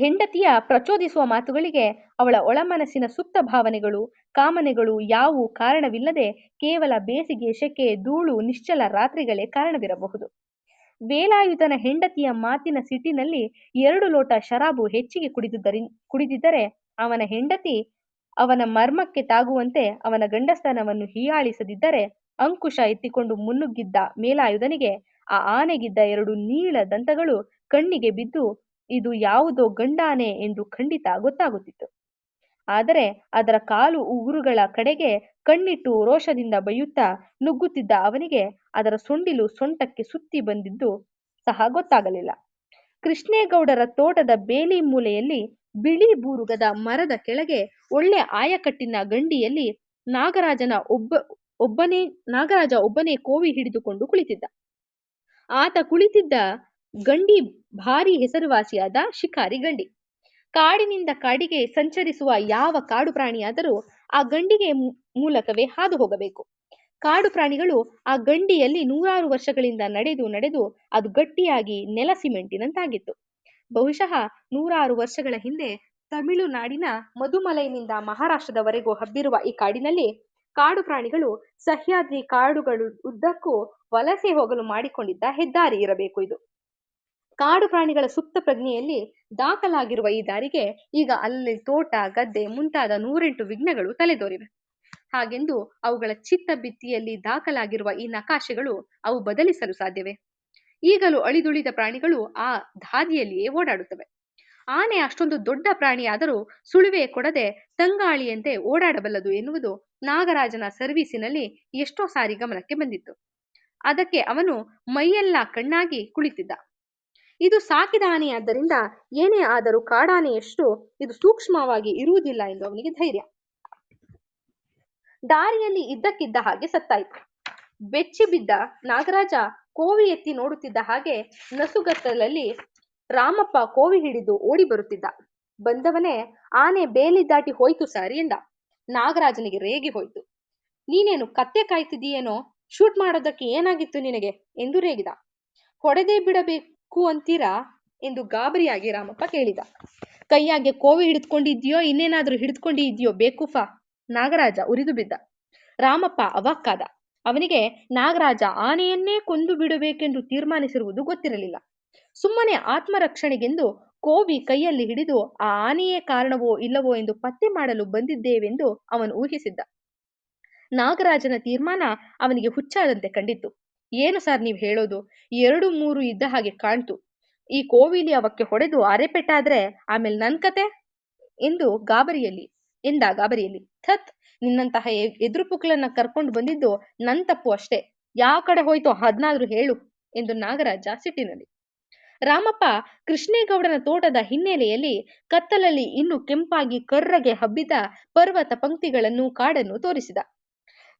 ಹೆಂಡತಿಯ ಪ್ರಚೋದಿಸುವ ಮಾತುಗಳಿಗೆ ಅವಳ ಒಳಮನಸ್ಸಿನ ಸುಪ್ತ ಭಾವನೆಗಳು, ಕಾಮನೆಗಳು ಯಾವು ಕಾರಣವಿಲ್ಲದೆ ಕೇವಲ ಬೇಸಿಗೆ, ಶೆಕೆ, ಧೂಳು, ನಿಶ್ಚಲ ರಾತ್ರಿಗಳೇ ಕಾರಣವಿರಬಹುದು. ವೇಲಾಯುಧನ ಹೆಂಡತಿಯ ಮಾತಿನ ಸಿಟ್ಟಿನಲ್ಲಿ ಎರಡು ಲೋಟ ಶರಾಬು ಹೆಚ್ಚಿಗೆ ಕುಡಿದುದರಿ, ಕುಡಿದಿದ್ದರೆ ಅವನ ಹೆಂಡತಿ ಅವನ ಮರ್ಮಕ್ಕೆ ತಾಗುವಂತೆ ಅವನ ಗಂಡಸ್ತನವನ್ನು ಹೀಯಾಳಿಸದಿದ್ದರೆ ಅಂಕುಶ ಎತ್ತಿಕೊಂಡು ಮುನ್ನುಗ್ಗಿದ್ದ ಮೇಲಾಯುಧನಿಗೆ ಆ ಆನೆಗಿದ್ದ ಎರಡು ನೀಳ ದಂತಗಳು ಕಣ್ಣಿಗೆ ಬಿದ್ದು ಇದು ಯಾವುದೋ ಗಂಡಾನೆ ಎಂದು ಖಂಡಿತ ಗೊತ್ತಾಗುತ್ತಿತ್ತು. ಆದರೆ ಅದರ ಕಾಲು ಉಗುರುಗಳ ಕಡೆಗೆ ಕಣ್ಣಿಟ್ಟು ರೋಷದಿಂದ ಬೈಯುತ್ತಾ ನುಗ್ಗುತ್ತಿದ್ದ ಅವನಿಗೆ ಅದರ ಸೊಂಡಿಲು ಸೊಂಟಕ್ಕೆ ಸುತ್ತಿ ಬಂದಿದ್ದು ಸಹ ಗೊತ್ತಾಗಲಿಲ್ಲ. ಕೃಷ್ಣೇಗೌಡರ ತೋಟದ ಬೇಲಿ ಮೂಲೆಯಲ್ಲಿ ಬಿಳಿ ಬೂರುಗದ ಮರದ ಕೆಳಗೆ ಒಳ್ಳೆ ಆಯಕಟ್ಟಿನ ಗಂಡಿಯಲ್ಲಿ ನಾಗರಾಜನ ಒಬ್ಬ, ಒಬ್ಬನೇ, ನಾಗರಾಜ ಒಬ್ಬನೇ ಕೋವಿ ಹಿಡಿದುಕೊಂಡು ಕುಳಿತಿದ್ದ. ಆತ ಕುಳಿತಿದ್ದ ಗಂಡಿ ಭಾರಿ ಹೆಸರುವಾಸಿಯಾದ ಶಿಕಾರಿ ಗಂಡಿ. ಕಾಡಿನಿಂದ ಕಾಡಿಗೆ ಸಂಚರಿಸುವ ಯಾವ ಕಾಡು ಪ್ರಾಣಿಯಾದರೂ ಆ ಗಂಡಿಗೆ ಮೂಲಕವೇ ಹಾದು ಹೋಗಬೇಕು. ಕಾಡು ಪ್ರಾಣಿಗಳು ಆ ಗಂಡಿಯಲ್ಲಿ ನೂರಾರು ವರ್ಷಗಳಿಂದ ನಡೆದು ನಡೆದು ಅದು ಗಟ್ಟಿಯಾಗಿ ನೆಲ ಸಿಮೆಂಟಿನಂತಾಗಿತ್ತು. ಬಹುಶಃ ನೂರಾರು ವರ್ಷಗಳ ಹಿಂದೆ ತಮಿಳುನಾಡಿನ ಮಧುಮಲೈನಿಂದ ಮಹಾರಾಷ್ಟ್ರದವರೆಗೂ ಹಬ್ಬಿರುವ ಈ ಕಾಡಿನಲ್ಲಿ ಕಾಡು ಪ್ರಾಣಿಗಳು ಸಹ್ಯಾದ್ರಿ ಕಾಡುಗಳು ಉದ್ದಕ್ಕೂ ವಲಸೆ ಹೋಗಲು ಮಾಡಿಕೊಂಡಿದ್ದ ಹೆದ್ದಾರಿ ಇರಬೇಕು ಇದು. ಕಾಡು ಪ್ರಾಣಿಗಳ ಸುಪ್ತ ಪ್ರಜ್ಞೆಯಲ್ಲಿ ದಾಖಲಾಗಿರುವ ಈ ದಾರಿಗೆ ಈಗ ಅಲ್ಲಿ ತೋಟ, ಗದ್ದೆ ಮುಂತಾದ ನೂರೆಂಟು ವಿಘ್ನಗಳು ತಲೆದೋರಿವೆ. ಹಾಗೆಂದು ಅವುಗಳ ಚಿತ್ತ ಭಿತ್ತಿಯಲ್ಲಿ ದಾಖಲಾಗಿರುವ ಈ ನಕಾಶೆಗಳು ಅವು ಬದಲಿಸಲು ಸಾಧ್ಯವೇ? ಈಗಲೂ ಅಳಿದುಳಿದ ಪ್ರಾಣಿಗಳು ಆ ದಾದಿಯಲ್ಲಿಯೇ ಓಡಾಡುತ್ತವೆ. ಆನೆ ಅಷ್ಟೊಂದು ದೊಡ್ಡ ಪ್ರಾಣಿಯಾದರೂ ಸುಳಿವೆ ಕೊಡದೆ ತಂಗಾಳಿಯಂತೆ ಓಡಾಡಬಲ್ಲದು ಎನ್ನುವುದು ನಾಗರಾಜನ ಸರ್ವೀಸಿನಲ್ಲಿ ಎಷ್ಟೋ ಸಾರಿ ಗಮನಕ್ಕೆ ಬಂದಿತ್ತು. ಅದಕ್ಕೆ ಅವನು ಮೈಯೆಲ್ಲ ಕಣ್ಣಾಗಿ ಕುಳಿತಿದ್ದ. ಇದು ಸಾಕಿದ ಆನೆಯಾದ್ದರಿಂದ ಏನೇ ಆದರೂ ಕಾಡಾನೆಯಷ್ಟು ಇದು ಸೂಕ್ಷ್ಮವಾಗಿ ಇರುವುದಿಲ್ಲ ಎಂದು ಅವನಿಗೆ ಧೈರ್ಯ. ದಾರಿಯಲ್ಲಿ ಇದ್ದಕ್ಕಿದ್ದ ಹಾಗೆ ಸತ್ತಾಯಿತು. ಬೆಚ್ಚಿ ಬಿದ್ದ ನಾಗರಾಜ ಕೋವಿ ಎತ್ತಿ ನೋಡುತ್ತಿದ್ದ ಹಾಗೆ ನಸುಗತ್ತಲಲ್ಲಿ ರಾಮಪ್ಪ ಕೋವಿ ಹಿಡಿದು ಓಡಿ ಬರುತ್ತಿದ್ದ. ಬಂದವನೇ, ಆನೆ ಬೇಲಿ ದಾಟಿ ಹೋಯ್ತು ಸಾರಿ ಎಂದ. ನಾಗರಾಜನಿಗೆ ರೇಗಿ ಹೋಯ್ತು. ನೀನೇನು ಕತ್ತೆ ಕಾಯ್ತಿದೀಯೇನೋ ಶೂಟ್ ಮಾಡೋದಕ್ಕೆ ಏನಾಗಿತ್ತು ನಿನಗೆ? ಎಂದು ರೇಗಿದ. ಹೊಡೆದೇ ಬಿಡಬೇಕು. ಅಂತೀರಾ? ಎಂದು ಗಾಬರಿಯಾಗಿ ರಾಮಪ್ಪ ಕೇಳಿದ. ಕೈಯಾಗೆ ಕೋವಿ ಹಿಡಿದುಕೊಂಡಿದ್ಯೋ, ಇನ್ನೇನಾದ್ರೂ ಹಿಡಿದುಕೊಂಡಿದ್ಯೋ ಬೇಕುಫ? ನಾಗರಾಜ ಉರಿದು ಬಿದ್ದ. ರಾಮಪ್ಪ ಅವಾಕ್ಕಾದ. ಅವನಿಗೆ, ನಾಗರಾಜ ಆನೆಯನ್ನೇ ಕೊಂದು ಬಿಡಬೇಕೆಂದು ತೀರ್ಮಾನಿಸಿರುವುದು ಗೊತ್ತಿರಲಿಲ್ಲ. ಸುಮ್ಮನೆ ಆತ್ಮರಕ್ಷಣೆಗೆಂದು ಕೋವಿ ಕೈಯಲ್ಲಿ ಹಿಡಿದು, ಆ ಆನೆಯೇ ಕಾರಣವೋ ಇಲ್ಲವೋ ಎಂದು ಪತ್ತೆ ಮಾಡಲು ಬಂದಿದ್ದೇವೆಂದು ಅವನು ಊಹಿಸಿದ್ದ. ನಾಗರಾಜನ ತೀರ್ಮಾನ ಅವನಿಗೆ ಹುಚ್ಚಾದಂತೆ ಕಂಡಿತ್ತು. ಏನು ಸರ್ ನೀವು ಹೇಳೋದು? ಎರಡು ಮೂರು ಇದ್ದ ಹಾಗೆ ಕಾಣ್ತು. ಈ ಕೋವಿಲಿ ಅವಕ್ಕೆ ಹೊಡೆದು ಅರೆಪೆಟ್ಟಾದ್ರೆ ಆಮೇಲೆ ನನ್ ಕತೆ? ಎಂದು ಗಾಬರಿಯಲ್ಲಿ, ಎಂದ ಗಾಬರಿಯಲ್ಲಿ, ಥತ್, ನಿನ್ನಂತಹ ಎದುರು ಪುಕ್ಲನ್ನ ಕರ್ಕೊಂಡು ಬಂದಿದ್ದು ನನ್ ತಪ್ಪು ಅಷ್ಟೇ. ಯಾವ ಕಡೆ ಹೋಯ್ತೋ ಅದ್ನಾದ್ರೂ ಹೇಳು, ಎಂದು ನಾಗರಾಜ ಸಿಟ್ಟಿನಲ್ಲಿ. ರಾಮಪ್ಪ ಕೃಷ್ಣೇಗೌಡನ ತೋಟದ ಹಿನ್ನೆಲೆಯಲ್ಲಿ ಕತ್ತಲಲ್ಲಿ ಇನ್ನು ಕೆಂಪಾಗಿ ಕರ್ರಗೆ ಹಬ್ಬಿದ ಪರ್ವತ ಪಂಕ್ತಿಗಳನ್ನು ಕಾಡನ್ನು ತೋರಿಸಿದ.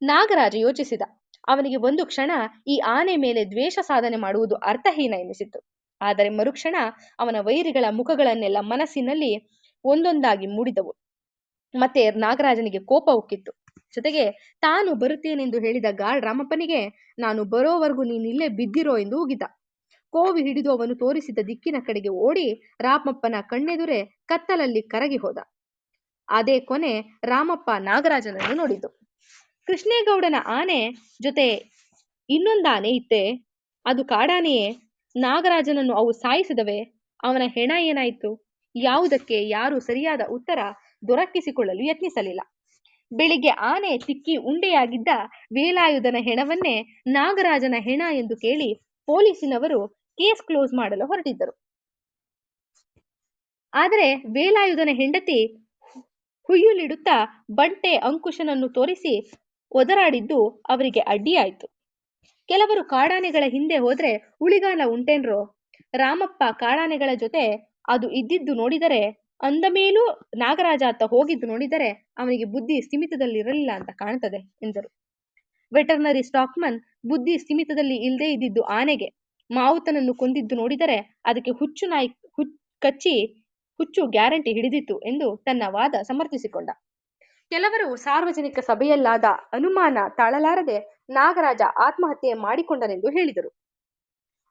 ನಾಗರಾಜ ಯೋಚಿಸಿದ. ಅವನಿಗೆ ಒಂದು ಕ್ಷಣ ಈ ಆನೆ ಮೇಲೆ ದ್ವೇಷ ಸಾಧನೆ ಮಾಡುವುದು ಅರ್ಥಹೀನ ಎನಿಸಿತು. ಆದರೆ ಮರುಕ್ಷಣ ಅವನ ವೈರಿಗಳ ಮುಖಗಳನ್ನೆಲ್ಲ ಮನಸ್ಸಿನಲ್ಲಿ ಒಂದೊಂದಾಗಿ ಮೂಡಿದವು. ಮತ್ತೆ ನಾಗರಾಜನಿಗೆ ಕೋಪ ಉಕ್ಕಿತ್ತು. ಜೊತೆಗೆ, ತಾನು ಬರುತ್ತೇನೆಂದು ಹೇಳಿದ ಗಾರ್ಡ್ ರಾಮಪ್ಪನಿಗೆ, ನಾನು ಬರೋವರೆಗೂ ನೀನಿಲ್ಲೇ ಬಿದ್ದಿರೋ ಎಂದು ಉಗಿದ. ಕೋವಿ ಹಿಡಿದು ಅವನು ತೋರಿಸಿದ ದಿಕ್ಕಿನ ಕಡೆಗೆ ಓಡಿ ರಾಮಪ್ಪನ ಕಣ್ಣೆದುರೇ ಕತ್ತಲಲ್ಲಿ ಕರಗಿ ಹೋದ. ಅದೇ ಕೊನೆ ರಾಮಪ್ಪ ನಾಗರಾಜನನ್ನು ನೋಡಿದ್ದು. ಕೃಷ್ಣೇಗೌಡನ ಆನೆ ಜೊತೆ ಇನ್ನೊಂದು ಆನೆ ಇತ್ತೆ. ಅದು ಕಾಡಾನೆಯೇ. ನಾಗರಾಜನನ್ನು ಅವು ಸಾಯಿಸಿದವೆ. ಅವನ ಹೆಣ ಏನಾಯಿತು? ಯಾವುದಕ್ಕೆ ಯಾರು ಸರಿಯಾದ ಉತ್ತರ ದೊರಕಿಸಿಕೊಳ್ಳಲು ಯತ್ನಿಸಲಿಲ್ಲ. ಬೆಳಿಗ್ಗೆ ಆನೆ ತಿಕ್ಕಿ ಉಂಡೆಯಾಗಿದ್ದ ವೇಲಾಯುಧನ ಹೆಣವನ್ನೇ ನಾಗರಾಜನ ಹೆಣ ಎಂದು ಕೇಳಿ ಪೊಲೀಸಿನವರು ಕೇಸ್ ಕ್ಲೋಸ್ ಮಾಡಲು ಹೊರಟಿದ್ದರು. ಆದರೆ ವೇಲಾಯುಧನ ಹೆಂಡತಿ ಹುಯ್ಯುಲಿಡುತ್ತಾ ಬಂಟೆ ಅಂಕುಶನನ್ನು ತೋರಿಸಿ ಒದರಾಡಿದ್ದು ಅವರಿಗೆ ಅಡ್ಡಿಯಾಯಿತು. ಕೆಲವರು ಕಾಡಾನೆಗಳ ಹಿಂದೆ ಹೋದ್ರೆ ಉಳಿಗಾಲ ಉಂಟೇನ್ರೋ? ರಾಮಪ್ಪ ಕಾಡಾನೆಗಳ ಜೊತೆ ಅದು ಇದ್ದಿದ್ದು ನೋಡಿದರೆ, ಅಂದ ಮೇಲೂ ನಾಗರಾಜ ಅತ್ತ ಹೋಗಿದ್ದು ನೋಡಿದರೆ ಅವನಿಗೆ ಬುದ್ಧಿ ಸ್ಥಿಮಿತದಲ್ಲಿರಲಿಲ್ಲ ಅಂತ ಕಾಣ್ತದೆ ಎಂದರು. ವೆಟರ್ನರಿ ಸ್ಟಾಕ್ಮನ್ ಬುದ್ಧಿ ಸ್ಥಿಮಿತದಲ್ಲಿ ಇಲ್ಲದೆ ಇದ್ದಿದ್ದು ಆನೆಗೆ. ಮಾವುತನನ್ನು ಕೊಂದಿದ್ದು ನೋಡಿದರೆ ಅದಕ್ಕೆ ಹುಚ್ಚು ನಾಯಿ ಹುಚ್ ಕಚ್ಚಿ ಹುಚ್ಚು ಗ್ಯಾರಂಟಿ ಹಿಡಿದಿತ್ತು ಎಂದು ತನ್ನ ವಾದ ಸಮರ್ಥಿಸಿಕೊಂಡ. ಕೆಲವರು ಸಾರ್ವಜನಿಕ ಸಭೆಯಲ್ಲಾದ ಅನುಮಾನ ತಾಳಲಾರದೆ ನಾಗರಾಜ ಆತ್ಮಹತ್ಯೆ ಮಾಡಿಕೊಂಡನೆಂದು ಹೇಳಿದರು.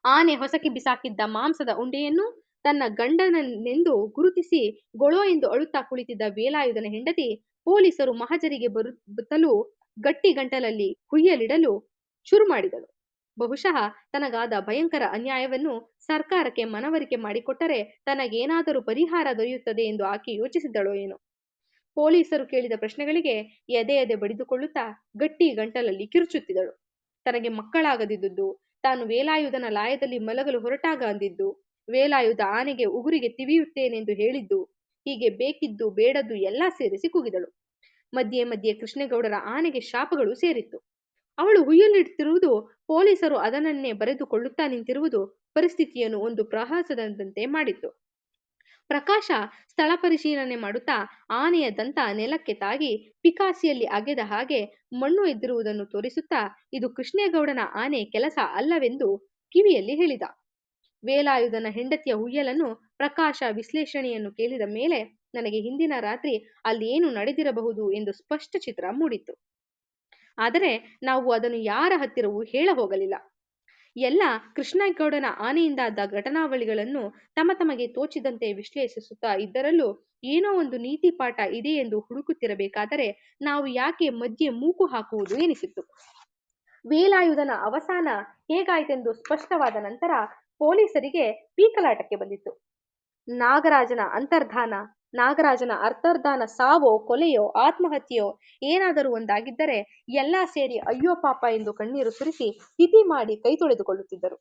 ಆನೆ ಹೊಸಕಿ ಬಿಸಾಕಿದ್ದ ಮಾಂಸದ ಉಂಡೆಯನ್ನು ತನ್ನ ಗಂಡನನ್ನೆಂದು ಗುರುತಿಸಿ ಗೊಳೋ ಎಂದು ಅಳುತ್ತಾ ಕುಳಿತಿದ್ದ ವೇಲಾಯುಧನ ಹೆಂಡತಿ ಪೊಲೀಸರು ಮಹಜರಿಗೆ ಬರುತ್ತಲೂ ಗಟ್ಟಿ ಗಂಟಲಲ್ಲಿ ಹುಯ್ಯಲಿಡಲು ಶುರು ಮಾಡಿದಳು. ಬಹುಶಃ ತನಗಾದ ಭಯಂಕರ ಅನ್ಯಾಯವನ್ನು ಸರ್ಕಾರಕ್ಕೆ ಮನವರಿಕೆ ಮಾಡಿಕೊಟ್ಟರೆ ತನಗೇನಾದರೂ ಪರಿಹಾರ ದೊರೆಯುತ್ತದೆ ಎಂದು ಆಕೆ ಯೋಚಿಸಿದಳೋ ಏನೋ. ಪೊಲೀಸರು ಕೇಳಿದ ಪ್ರಶ್ನೆಗಳಿಗೆ ಎದೆ ಎದೆ ಬಡಿದುಕೊಳ್ಳುತ್ತಾ ಗಟ್ಟಿ ಗಂಟಲಲ್ಲಿ ಕಿರುಚುತ್ತಿದ್ದಳು ತನಗೆ ಮಕ್ಕಳಾಗದಿದ್ದುದು ತಾನು ವೇಲಾಯುಧನ ಲಾಯದಲ್ಲಿ ಮಲಗಲು ಹೊರಟಾಗ ಅಂದಿದ್ದು, ವೇಲಾಯುಧ ಆನೆಗೆ ಉಗುರಿಗೆ ತಿವಿಯುತ್ತೇನೆಂದು ಹೇಳಿದ್ದು, ಹೀಗೆ ಬೇಕಿದ್ದು ಬೇಡದ್ದು ಎಲ್ಲಾ ಸೇರಿಸಿ ಕೂಗಿದಳು. ಮಧ್ಯೆ ಮಧ್ಯೆ ಕೃಷ್ಣೇಗೌಡರ ಆನೆಗೆ ಶಾಪಗಳು ಸೇರಿತ್ತು. ಅವಳು ಹುಯ್ಯಲಿಡುತ್ತಿರುವುದು, ಪೊಲೀಸರು ಅದನನ್ನೇ ಬರೆದುಕೊಳ್ಳುತ್ತಾ ನಿಂತಿರುವುದು ಪರಿಸ್ಥಿತಿಯನ್ನು ಒಂದು ಪ್ರಹಾಸದಂತೆ ಮಾಡಿತ್ತು. ಪ್ರಕಾಶ ಸ್ಥಳ ಪರಿಶೀಲನೆ ಮಾಡುತ್ತಾ ಆನೆಯ ದಂತ ನೆಲಕ್ಕೆ ತಾಗಿ ಪಿಕಾಸಿಯಲ್ಲಿ ಅಗೆದ ಹಾಗೆ ಮಣ್ಣು ಎದ್ದಿರುವುದನ್ನು ತೋರಿಸುತ್ತಾ, ಇದು ಕೃಷ್ಣೇಗೌಡನ ಆನೆ ಕೆಲಸ ಅಲ್ಲವೆಂದು ಕಿವಿಯಲ್ಲಿ ಹೇಳಿದ. ವೇಲಾಯುಧನ ಹೆಂಡತಿಯ ಹುಯ್ಯಲನ್ನು ಪ್ರಕಾಶ ವಿಶ್ಲೇಷಣೆಯನ್ನು ಕೇಳಿದ ಮೇಲೆ, ನನಗೆ ಹಿಂದಿನ ರಾತ್ರಿ ಅಲ್ಲಿ ಏನು ನಡೆದಿರಬಹುದು ಎಂದು ಸ್ಪಷ್ಟ ಚಿತ್ರ ಮೂಡಿತ್ತು. ಆದರೆ ನಾವು ಅದನ್ನು ಯಾರ ಹತ್ತಿರವೂ ಹೇಳ ಹೋಗಲಿಲ್ಲ ಎಲ್ಲ ಕೃಷ್ಣೇಗೌಡನ ಆನೆಯಿಂದಾದ ಘಟನಾವಳಿಗಳನ್ನು ತಮ್ಮ ತಮಗೆ ತೋಚಿದಂತೆ ವಿಶ್ಲೇಷಿಸುತ್ತಾ ಇದ್ದರಲ್ಲೂ ಏನೋ ಒಂದು ನೀತಿ ಪಾಠ ಇದೆ ಎಂದು ಹುಡುಕುತ್ತಿರಬೇಕಾದರೆ ನಾವು ಯಾಕೆ ಮಧ್ಯೆ ಮೂಕು ಹಾಕುವುದು ಎನಿಸಿತ್ತು. ವೇಲಾಯುಧನ ಅವಸಾನ ಹೇಗಾಯಿತೆಂದು ಸ್ಪಷ್ಟವಾದ ನಂತರ ಪೊಲೀಸರಿಗೆ ಪೀಕಲಾಟಕ್ಕೆ ಬಂದಿತ್ತು. ನಾಗರಾಜನ ಅಂತರ್ಧಾನ ನಾಗರಾಜನ ಅರ್ಥರ್ಧಾನ ಸಾವೋ, ಕೊಲೆಯೋ, ಆತ್ಮಹತ್ಯೆಯೋ ಏನಾದರೂ ಒಂದಾಗಿದ್ದರೆ ಎಲ್ಲ ಸೇರಿ ಅಯ್ಯೋ ಪಾಪ ಎಂದು ಕಣ್ಣೀರು ಸುರಿಸಿ ತಿಥಿ ಮಾಡಿ ಕೈ ತೊಳೆದುಕೊಳ್ಳುತ್ತಿದ್ದರು.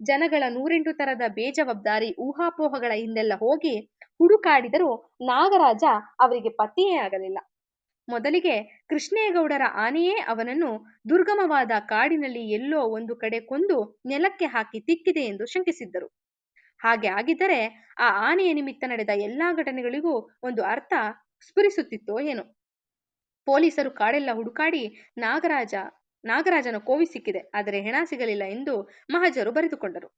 ಜನಗಳ ನೂರೆಂಟು ತರದ ಬೇಜವಾಬ್ದಾರಿ, ಊಹಾಪೋಹಗಳ ಹಿಂದೆಲ್ಲ ಹೋಗಿ ಹುಡುಕಾಡಿದರೂ ನಾಗರಾಜ ಅವರಿಗೆ ಪತ್ತೆಯೇ ಆಗಲಿಲ್ಲ. ಮೊದಲಿಗೆ ಕೃಷ್ಣೇಗೌಡರ ಆನೆಯೇ ಅವನನ್ನು ದುರ್ಗಮವಾದ ಕಾಡಿನಲ್ಲಿ ಎಲ್ಲೋ ಒಂದು ಕಡೆ ಕೊಂದು ನೆಲಕ್ಕೆ ಹಾಕಿ ತಿಕ್ಕಿದೆ ಎಂದು ಶಂಕಿಸಿದ್ದರು. ಹಾಗೆ ಆಗಿದ್ದರೆ ಆ ಆನೆಯ ನಿಮಿತ್ತ ನಡೆದ ಎಲ್ಲಾ ಘಟನೆಗಳಿಗೂ ಒಂದು ಅರ್ಥ ಸ್ಫುರಿಸುತ್ತಿತ್ತೋ ಏನೋ. ಪೊಲೀಸರು ಕಾಡೆಲ್ಲ ಹುಡುಕಾಡಿ ನಾಗರಾಜ, ನಾಗರಾಜನ ಕೋವಿ ಸಿಕ್ಕಿದೆ, ಆದರೆ ಹೆಣ ಸಿಗಲಿಲ್ಲ ಎಂದು ಮಹಜರು ಬರೆದುಕೊಂಡರು.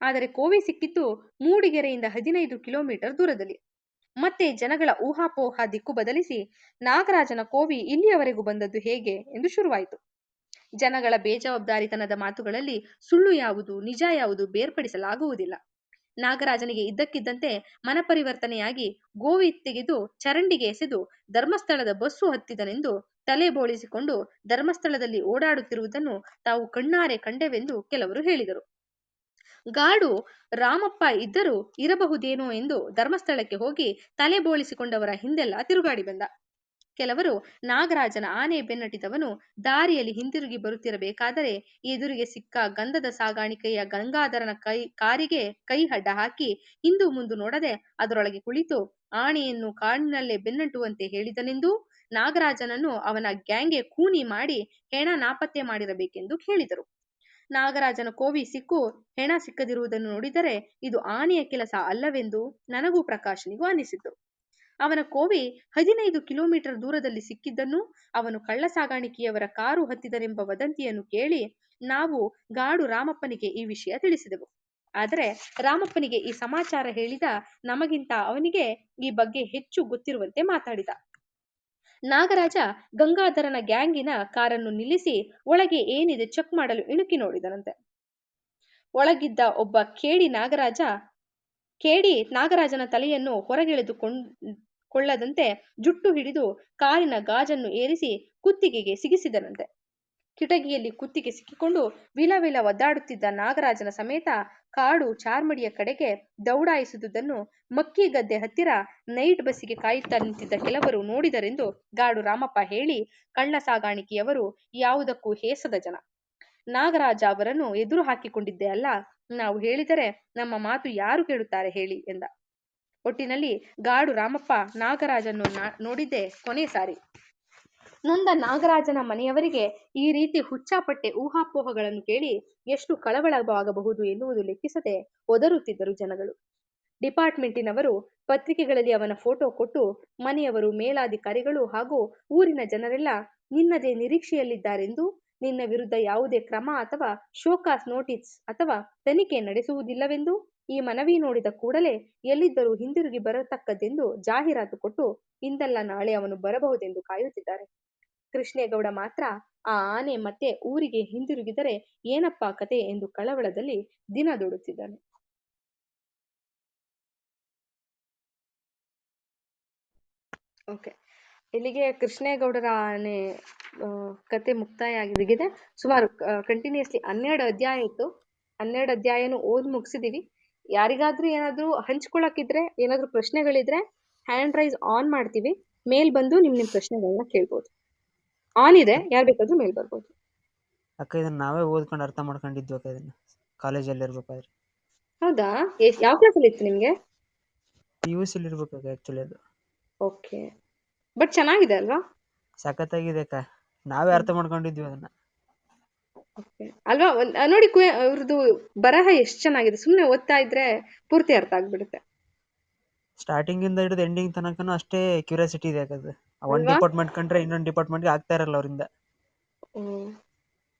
ಆದರೆ ಕೋವಿ ಸಿಕ್ಕಿದ್ದು ಮೂಡಿಗೆರೆಯಿಂದ ಹದಿನೈದು ಕಿಲೋಮೀಟರ್ ದೂರದಲ್ಲಿ. ಮತ್ತೆ ಜನಗಳ ಊಹಾಪೋಹ ದಿಕ್ಕು ಬದಲಿಸಿ ನಾಗರಾಜನ ಕೋವಿ ಇಲ್ಲಿಯವರೆಗೂ ಬಂದದ್ದು ಹೇಗೆ ಎಂದು ಶುರುವಾಯಿತು. ಜನಗಳ ಬೇಜವಾಬ್ದಾರಿತನದ ಮಾತುಗಳಲ್ಲಿ ಸುಳ್ಳು ಯಾವುದು, ನಿಜ ಯಾವುದು ಬೇರ್ಪಡಿಸಲಾಗುವುದಿಲ್ಲ. ನಾಗರಾಜನಿಗೆ ಇದ್ದಕ್ಕಿದ್ದಂತೆ ಮನಪರಿವರ್ತನೆಯಾಗಿ ಗೋವಿ ತೆಗೆದು ಚರಂಡಿಗೆ ಎಸೆದು ಧರ್ಮಸ್ಥಳದ ಬಸ್ಸು ಹತ್ತಿದನೆಂದು ತಲೆ ಬೋಳಿಸಿಕೊಂಡು ಧರ್ಮಸ್ಥಳದಲ್ಲಿ ಓಡಾಡುತ್ತಿರುವುದನ್ನು ತಾವು ಕಣ್ಣಾರೆ ಕಂಡೆವೆಂದು ಕೆಲವರು ಹೇಳಿದರು. ಗಾಡು ರಾಮಪ್ಪ ಇದ್ದರೂ ಇರಬಹುದೇನೋ ಎಂದು ಧರ್ಮಸ್ಥಳಕ್ಕೆ ಹೋಗಿ ತಲೆ ಬೋಳಿಸಿಕೊಂಡವರ ಹಿಂದೆಲ್ಲ ತಿರುಗಾಡಿ ಬಂದ. ಕೆಲವರು ನಾಗರಾಜನ ಆನೆ ಬೆನ್ನಟ್ಟಿದವನು ದಾರಿಯಲ್ಲಿ ಹಿಂದಿರುಗಿ ಬರುತ್ತಿರಬೇಕಾದರೆ ಎದುರಿಗೆ ಸಿಕ್ಕ ಗಂಧದ ಸಾಗಾಣಿಕೆಯ ಗಂಗಾಧರನ ಕೈ, ಕಾರಿಗೆ ಕೈ ಅಡ್ಡ ಹಾಕಿ ಹಿಂದು ಮುಂದು ನೋಡದೆ ಅದರೊಳಗೆ ಕುಳಿತು ಆಣೆಯನ್ನು ಕಾಡಿನಲ್ಲೇ ಬೆನ್ನಟ್ಟುವಂತೆ ಹೇಳಿದನೆಂದೂ ನಾಗರಾಜನನ್ನು ಅವನ ಗ್ಯಾಂಗೆ ಕೂನಿ ಮಾಡಿ ಹೆಣ ನಾಪತ್ತೆ ಮಾಡಿರಬೇಕೆಂದು ಹೇಳಿದರು. ನಾಗರಾಜನ ಕೋವಿ ಸಿಕ್ಕು ಹೆಣ ಸಿಕ್ಕದಿರುವುದನ್ನು ನೋಡಿದರೆ ಇದು ಆನೆಯ ಕೆಲಸ ಅಲ್ಲವೆಂದು ನನಗೂ ಪ್ರಕಾಶನಿಗೂ ಅನಿಸಿತು. ಅವನ ಕೋವಿ ಹದಿನೈದು ಕಿಲೋಮೀಟರ್ ದೂರದಲ್ಲಿ ಸಿಕ್ಕಿದ್ದನ್ನು ಅವನು ಕಳ್ಳ ಸಾಗಾಣಿಕೆಯವರ ಕಾರು ಹತ್ತಿದರೆಂಬ ವದಂತಿಯನ್ನು ಕೇಳಿ ನಾವು ಗಾಡು ರಾಮಪ್ಪನಿಗೆ ಈ ವಿಷಯ ತಿಳಿಸಿದೆವು. ಆದರೆ ರಾಮಪ್ಪನಿಗೆ ಈ ಸಮಾಚಾರ ಹೇಳಿದ ನಮಗಿಂತ ಅವನಿಗೆ ಈ ಬಗ್ಗೆ ಹೆಚ್ಚು ಗೊತ್ತಿರುವಂತೆ ಮಾತಾಡಿದ. ನಾಗರಾಜ ಗಂಗಾಧರನ ಗ್ಯಾಂಗಿನ ಕಾರನ್ನು ನಿಲ್ಲಿಸಿ ಒಳಗೆ ಏನಿದೆ ಚೆಕ್ ಮಾಡಲು ಇಣುಕಿ ನೋಡಿದನಂತೆ. ಒಳಗಿದ್ದ ಒಬ್ಬ ಕೇಡಿ ನಾಗರಾಜ, ಕೇಡಿ ನಾಗರಾಜನ ತಲೆಯನ್ನು ಹೊರಗೆಳೆದುಕೊಳ್ಳದಂತೆ ಜುಟ್ಟು ಹಿಡಿದು ಕಾರಿನ ಗಾಜನ್ನು ಏರಿಸಿ ಕುತ್ತಿಗೆಗೆ ಸಿಗಿಸಿದನಂತೆ. ಕಿಟಕಿಯಲ್ಲಿ ಕುತ್ತಿಗೆ ಸಿಕ್ಕಿಕೊಂಡು ವಿಲವಿಲ ಒದ್ದಾಡುತ್ತಿದ್ದ ನಾಗರಾಜನ ಸಮೇತ ಕಾಡು ಚಾರ್ಮಡಿಯ ಕಡೆಗೆ ದೌಡಾಯಿಸುವುದನ್ನು ಮಕ್ಕಿ ಗದ್ದೆ ಹತ್ತಿರ ನೈಟ್ ಬಸ್ಸಿಗೆ ಕಾಯುತ್ತಾ ನಿಂತಿದ್ದ ಕೆಲವರು ನೋಡಿದರೆಂದು ಗಾಡು ರಾಮಪ್ಪ ಹೇಳಿ ಕಳ್ಳ ಸಾಗಾಣಿಕೆಯವರು ಯಾವುದಕ್ಕೂ ಹೇಸದ ಜನ. ನಾಗರಾಜ ಅವರನ್ನು ಎದುರು ಹಾಕಿಕೊಂಡಿದ್ದೆ ಅಲ್ಲ, ನಾವು ಹೇಳಿದರೆ ನಮ್ಮ ಮಾತು ಯಾರು ಕೇಳುತ್ತಾರೆ ಹೇಳಿ ಎಂದ. ಒಟ್ಟಿನಲ್ಲಿ ಗಾಡು ರಾಮಪ್ಪ ನಾಗರಾಜನ್ನು ನೋಡಿದ್ದೆ ಕೊನೆ ಸಾರಿ. ನೊಂದ ನಾಗರಾಜನ ಮನೆಯವರಿಗೆ ಈ ರೀತಿ ಹುಚ್ಚಾಪಟ್ಟೆ ಊಹಾಪೋಹಗಳನ್ನು ಕೇಳಿ ಎಷ್ಟು ಕಳವಳವಾಗಬಹುದು ಎನ್ನುವುದು ಲೆಕ್ಕಿಸದೆ ಒದರುತ್ತಿದ್ದರು ಜನಗಳು. ಡಿಪಾರ್ಟ್ಮೆಂಟಿನವರು ಪತ್ರಿಕೆಗಳಲ್ಲಿ ಅವನ ಫೋಟೋ ಕೊಟ್ಟು ಮನೆಯವರು ಮೇಲಾಧಿಕಾರಿಗಳು ಹಾಗೂ ಊರಿನ ಜನರೆಲ್ಲ ನಿನ್ನದೇ ನಿರೀಕ್ಷೆಯಲ್ಲಿದ್ದಾರೆಂದು, ನಿನ್ನ ವಿರುದ್ಧ ಯಾವುದೇ ಕ್ರಮ ಅಥವಾ ಶೋಕಾಸ್ ನೋಟಿಸ್ ಅಥವಾ ತನಿಖೆ ನಡೆಸುವುದಿಲ್ಲವೆಂದು ಈ ಮನವಿ ನೋಡಿದ ಕೂಡಲೇ ಎಲ್ಲಿದ್ದರೂ ಹಿಂದಿರುಗಿ ಬರತಕ್ಕದ್ದೆಂದು ಜಾಹೀರಾತು ಕೊಟ್ಟು ಇಂದಲ್ಲ ನಾಳೆ ಅವನು ಬರಬಹುದೆಂದು ಕಾಯುತ್ತಿದ್ದಾರೆ. ಕೃಷ್ಣೇಗೌಡ ಮಾತ್ರ ಆ ಆನೆ ಮತ್ತೆ ಊರಿಗೆ ಹಿಂದಿರುಗಿದರೆ ಏನಪ್ಪಾ ಕತೆ ಎಂದು ಕಳವಳದಲ್ಲಿ ದಿನ ದೂಡುತ್ತಿದ್ದಾನೆ. ಓಕೆ. ಇಲ್ಲಿಗೆ ಕೃಷ್ಣೇಗೌಡರ ಆನೆ ಕತೆ ಮುಕ್ತಾಯ ಆಗಿದೆ ಸುಮಾರು ಕಂಟಿನ್ಯೂಸ್ಲಿ ಹನ್ನೆರಡು ಅಧ್ಯಾಯ ಇತ್ತು. ಹನ್ನೆರಡು ಅಧ್ಯಾಯನೂ ಓದ್ ಮುಗಿಸಿದೀವಿ ಯಾರಿಗಾದ್ರೂ ಏನಾದ್ರೂ ಹಂಚ್ಕೊಳಕ್ಕಿದ್ರೆ ಏನಾದ್ರೂ ಪ್ರಶ್ನೆಗಳಿದ್ರೆ ಹ್ಯಾಂಡ್ ರೈಸ್ ಆನ್ ಮಾಡ್ತೀವಿ. ಮೇಲ್ ಬಂದು ನಿಮ್ ನಿಮ್ ಪ್ರಶ್ನೆಗಳನ್ನ ಕೇಳ್ಬೋದು. ಆನ್ ಇದೆ ಯಾರು ಬೇಕಾದ್ರೂ ಮೇಲ್ ಬರ್ಬೋದು. ಅಕ್ಕ ಇದನ್ನ ನಾವೇ ಓದ್ಕೊಂಡು ಅರ್ಥ ಮಾಡ್ಕೊಂಡಿದ್ವಿ ಅಕ್ಕ ಇದನ್ನ. ಕಾಲೇಜಲ್ಲಿ ಇರ್ಬೇಕಾದ್ರೆ. ಹೌದಾ? ಯಾವ ಯಾವ ಕ್ಲಾಸಲ್ಲಿ ಇತ್ತು ನಿಮ್ಗೆ? ಪಿ ಯು ಸಿಲಿ ಇರ್ಬೇಕಾಗ ಆ್ಯಕ್ಚುಲಿ ಅದು. ಓಕೆ ಬಟ್ ಚೆನ್ನಾಗಿದೆ ಅಲ್ವಾ? ಸಖತ್ತಾಗಿದೆ ಅಕ್ಕ. ನಾವೇ ಅರ್ಥ ಮಾಡ್ಕೊಂಡಿದ್ವಿ ಅದನ್ನ. ಓಕೆ ಅಲ್ವಾ? ಒಂದ್ ಆ, ನೋಡಿ ಕುವೆ ಅವ್ರದ್ದು ಬರಹ ಎಷ್ಟು ಚೆನ್ನಾಗಿದೆ. ಸುಮ್ಮನೆ ಓದ್ತಾ ಇದ್ರೆ ಪೂರ್ತಿ ಅರ್ಥ ಆಗ್ಬಿಡುತ್ತೆ. ಸ್ಟಾರ್ಟಿಂಗ್ ಇಂದ ಹಿಡಿದು ಎಂಡಿಂಗ್ ತನಕನೂ ಅಷ್ಟೇ ಕ್ಯೂರಿಯಾಸಿಟಿ ಇದೆ ಯಾಕಂದ್ರೆ ಒಂದ್ ಅಲ್ವಾ? ಡಿಪಾರ್ಟ್ಮೆಂಟ್ ಕಂಡ್ರೆ ಇನ್ನೊಂದ್ ಡಿಪಾರ್ಟ್ಮೆಂಟ್ಗೆ ಆಗ್ತಾ ಇರಲ್ಲ ಅವರಿಂದ.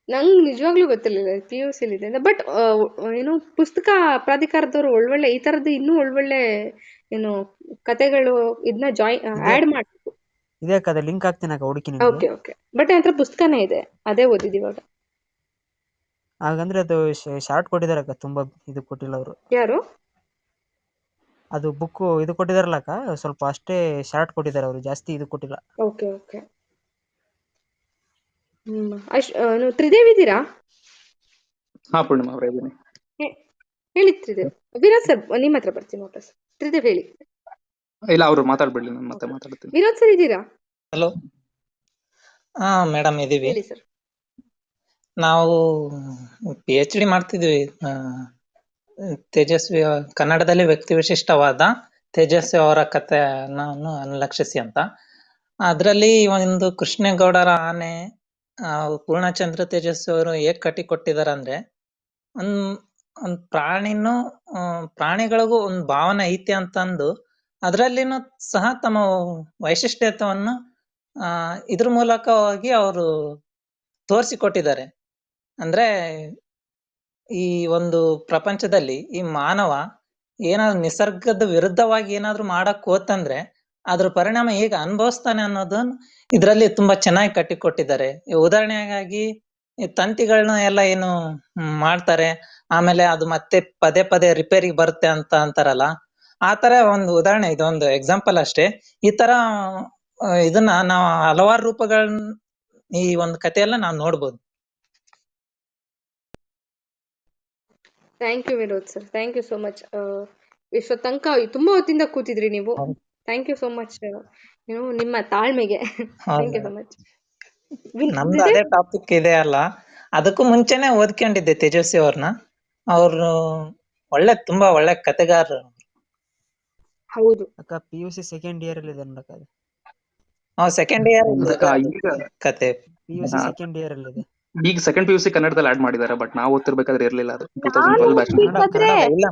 ನಂಗ್ ನಿಜವಾಗ್ಲೂ ಗೊತ್ತಿರಲಿಲ್ಲ ಪಿ ಯು ಸಿಲಿ ಇದೆ ಅಂತ. ಬಟ್ ಏನು ಪುಸ್ತಕ ಪ್ರಾಧಿಕಾರದವರು ಒಳ್ಳೊಳ್ಳೆ ಈ ತರದ್ದು ಇನ್ನೂ ಒಳ್ಳೊಳ್ಳೆ ಏನು ಕತೆಗಳು ಇದನ್ನ ಜಾಯಿನ್ ಆಡ್ ಮಾಡ್ಬೇಕು. ಇದೆ ಅಕ್ಕ ಲಿಂಕ್ ಹಾಕ್ತೀನಿ ಅಕ್ಕ ಹುಡುಕಿ ನಿಮಗೆ. ಓಕೆ ಓಕೆ ಬಟ್ ನನ್ನ ಹತ್ರ ಪುಸ್ತಕನೇ ಇದೆ. ಅದೇ ಓದಿದ್ದು ಇವಾಗ. ಹಾಗಂದ್ರೆ ಅದು ಶಾರ್ಟ್ ಕೊಟ್ಟಿದ್ದಾರೆ ಅಕ್ಕ ತುಂಬಾ ಇದು ಕೊಟ್ಟಿಲ್ಲ ಅವರು ಯಾರು? ಅದು ಬುಕ್ ಇದು ಕೊಟ್ಟಿದಾರಲ್ಲ ಅಕ್ಕ ಸ್ವಲ್ಪ ಅಷ್ಟೇ ಶಾರ್ಟ್ ಕೊಟ್ಟಿದಾರೆ ಅವರು ಜಾಸ್ತಿ ಇದು ಕೊಟ್ಟಿಲ್ಲ. ಓಕೆ ಓಕೆ ಹ್ಮ್ ಅಶ್ ಆ, ನೀವು ತ್ರಿದೇವ್ ಇದ್ದೀರಾ? ಹಾ ಪೂರ್ಣಿಮಾ ಅವರೇ ಇದ್ದೀನಿ. ಹೇಳಿ ತ್ರಿದೇವ್. ವಿನೋದ್ ಸರ್ ನಿಮ್ಮ ಹತ್ರ ಬರ್ತೀನಿ ವಾಪಸ್. ತ್ರಿದೇವ್ ಹೇಳಿ. ಇಲ್ಲ ಅವ್ರು ಮಾತಾಡ್ಬಿಡ್ಲಿ ನಾನು ಮತ್ತೆ ಮಾತಾಡ್ತೀನಿ. ವಿನೋದ್ ಸರ್ ಇದ್ದೀರಾ? ಹಲೋ ಹಾ ಮೇಡಮ್ ಇದೀವಿ ಹೇಳಿ ಸರ್. ನಾವು ಪಿ ಎಚ್ ಡಿ ಮಾಡ್ತಿದ್ವಿ. ತೇಜಸ್ವಿ ಕನ್ನಡದಲ್ಲಿ ವ್ಯಕ್ತಿ ವಿಶಿಷ್ಟವಾದ ತೇಜಸ್ವಿ ಅವರ ಕಥೆಯನ್ನು ಅನುಲಕ್ಷಿಸಿ ಅಂತ. ಅದರಲ್ಲಿ ಒಂದು ಕೃಷ್ಣೇಗೌಡರ ಆನೆ ಪೂರ್ಣಚಂದ್ರ ತೇಜಸ್ವಿ ಅವರು ಹೇಗ್ ಕಟ್ಟಿ ಕೊಟ್ಟಿದ್ದಾರೆ ಅಂದ್ರೆ, ಒಂದ್ ಒಂದ್ ಪ್ರಾಣಿನೂ ಪ್ರಾಣಿಗಳಿಗೂ ಒಂದ್ ಭಾವನೆ ಐತಿ ಅಂತಂದು, ಅದರಲ್ಲಿನೂ ಸಹ ತಮ್ಮ ವೈಶಿಷ್ಟ್ಯತವನ್ನು, ಆ, ಇದ್ರ ಮೂಲಕವಾಗಿ ಅವರು ತೋರಿಸಿಕೊಟ್ಟಿದ್ದಾರೆ. ಅಂದ್ರೆ ಈ ಒಂದು ಪ್ರಪಂಚದಲ್ಲಿ ಈ ಮಾನವ ಏನಾದ್ರು ನಿಸರ್ಗದ ವಿರುದ್ಧವಾಗಿ ಏನಾದ್ರು ಮಾಡಕ್ ಹೋತಂದ್ರೆ ಅದ್ರ ಪರಿಣಾಮ ಹೇಗೆ ಅನುಭವಿಸ್ತಾನೆ ಅನ್ನೋದನ್ನ ಇದರಲ್ಲಿ ತುಂಬಾ ಚೆನ್ನಾಗಿ ಕಟ್ಟಿಕೊಟ್ಟಿದ್ದಾರೆ. ಉದಾಹರಣೆಗಾಗಿ ಈ ತಂತಿಗಳನ್ನ ಎಲ್ಲ ಏನು ಮಾಡ್ತಾರೆ, ಆಮೇಲೆ ಅದು ಮತ್ತೆ ಪದೇ ಪದೇ ರಿಪೇರಿಗೆ ಬರುತ್ತೆ ಅಂತ ಅಂತಾರಲ್ಲ. ಆ ತರ ಒಂದು ಉದಾಹರಣೆ, ಇದೊಂದು ಎಕ್ಸಾಂಪಲ್ ಅಷ್ಟೇ. ಈ ತರ ಇದನ್ನ ನಾವು ಹಲವಾರು ರೂಪಗಳನ್ನ ಈ ಒಂದು ಕಥೆಯಲ್ಲ ನಾವು ನೋಡ್ಬೋದು. Thank you Vinod sir thank you so much ವಿಶ್ವ ತನಕ ತುಂಬಾ ಹೊತ್ತಿಂದ ಕೂತಿದ್ರಿ ನೀವು. ಥ್ಯಾಂಕ್ ಯು ಸೋ ಮಚ್ ನೀವು ನಿಮ್ಮ ತಾಳ್ಮೆಗೆ. ಥ್ಯಾಂಕ್ ಯು ಸೋ ಮಚ್ ನಮ್ದು ಅದೇ ಟಾಪಿಕ್ ಇದೆ ಅಲ್ಲ. ಅದಕ್ಕೂ ಮುಂಚೆನೆ ಓದ್ಕೊಂಡಿದ್ದೆ ತೇಜಸ್ವಿ ಅವ್ರನ್ನ. ಅವರು ಒಳ್ಳೆ ತುಂಬಾ ಒಳ್ಳೆ ಕತೆಗಾರರು ಹೌದು. ಅಕ್ಕ P U C second year ಅಲ್ಲಿ ಇದೆ ಅಕ್ಕ ಸೆಕೆಂಡ್ ಇಯರ್ ಕತೆ. P U C second year ಅಲ್ಲಿ ಇದೆ. ಈಗ ಸೆಕೆಂಡ್ ಪಿ ಯು ಸಿ ಕನ್ನಡದಲ್ಲಿ ಆಡ್ ಮಾಡಿದ್ದಾರೆ ಬಟ್ ನಾವು ಓದ್ತಿರ್ಬೇಕಾದ್ರೆ ಇರ್ಲಿಲ್ಲ ಅದು. ಟೂ ನಾನು ತೌಸಂಡ್ ಟ್ವೆಲ್ ಬ್ಯಾಚ್ ಕನ್ನಡ ಓದ್ಬೇಕಾದ್ರೆ ಇಲ್ಲ.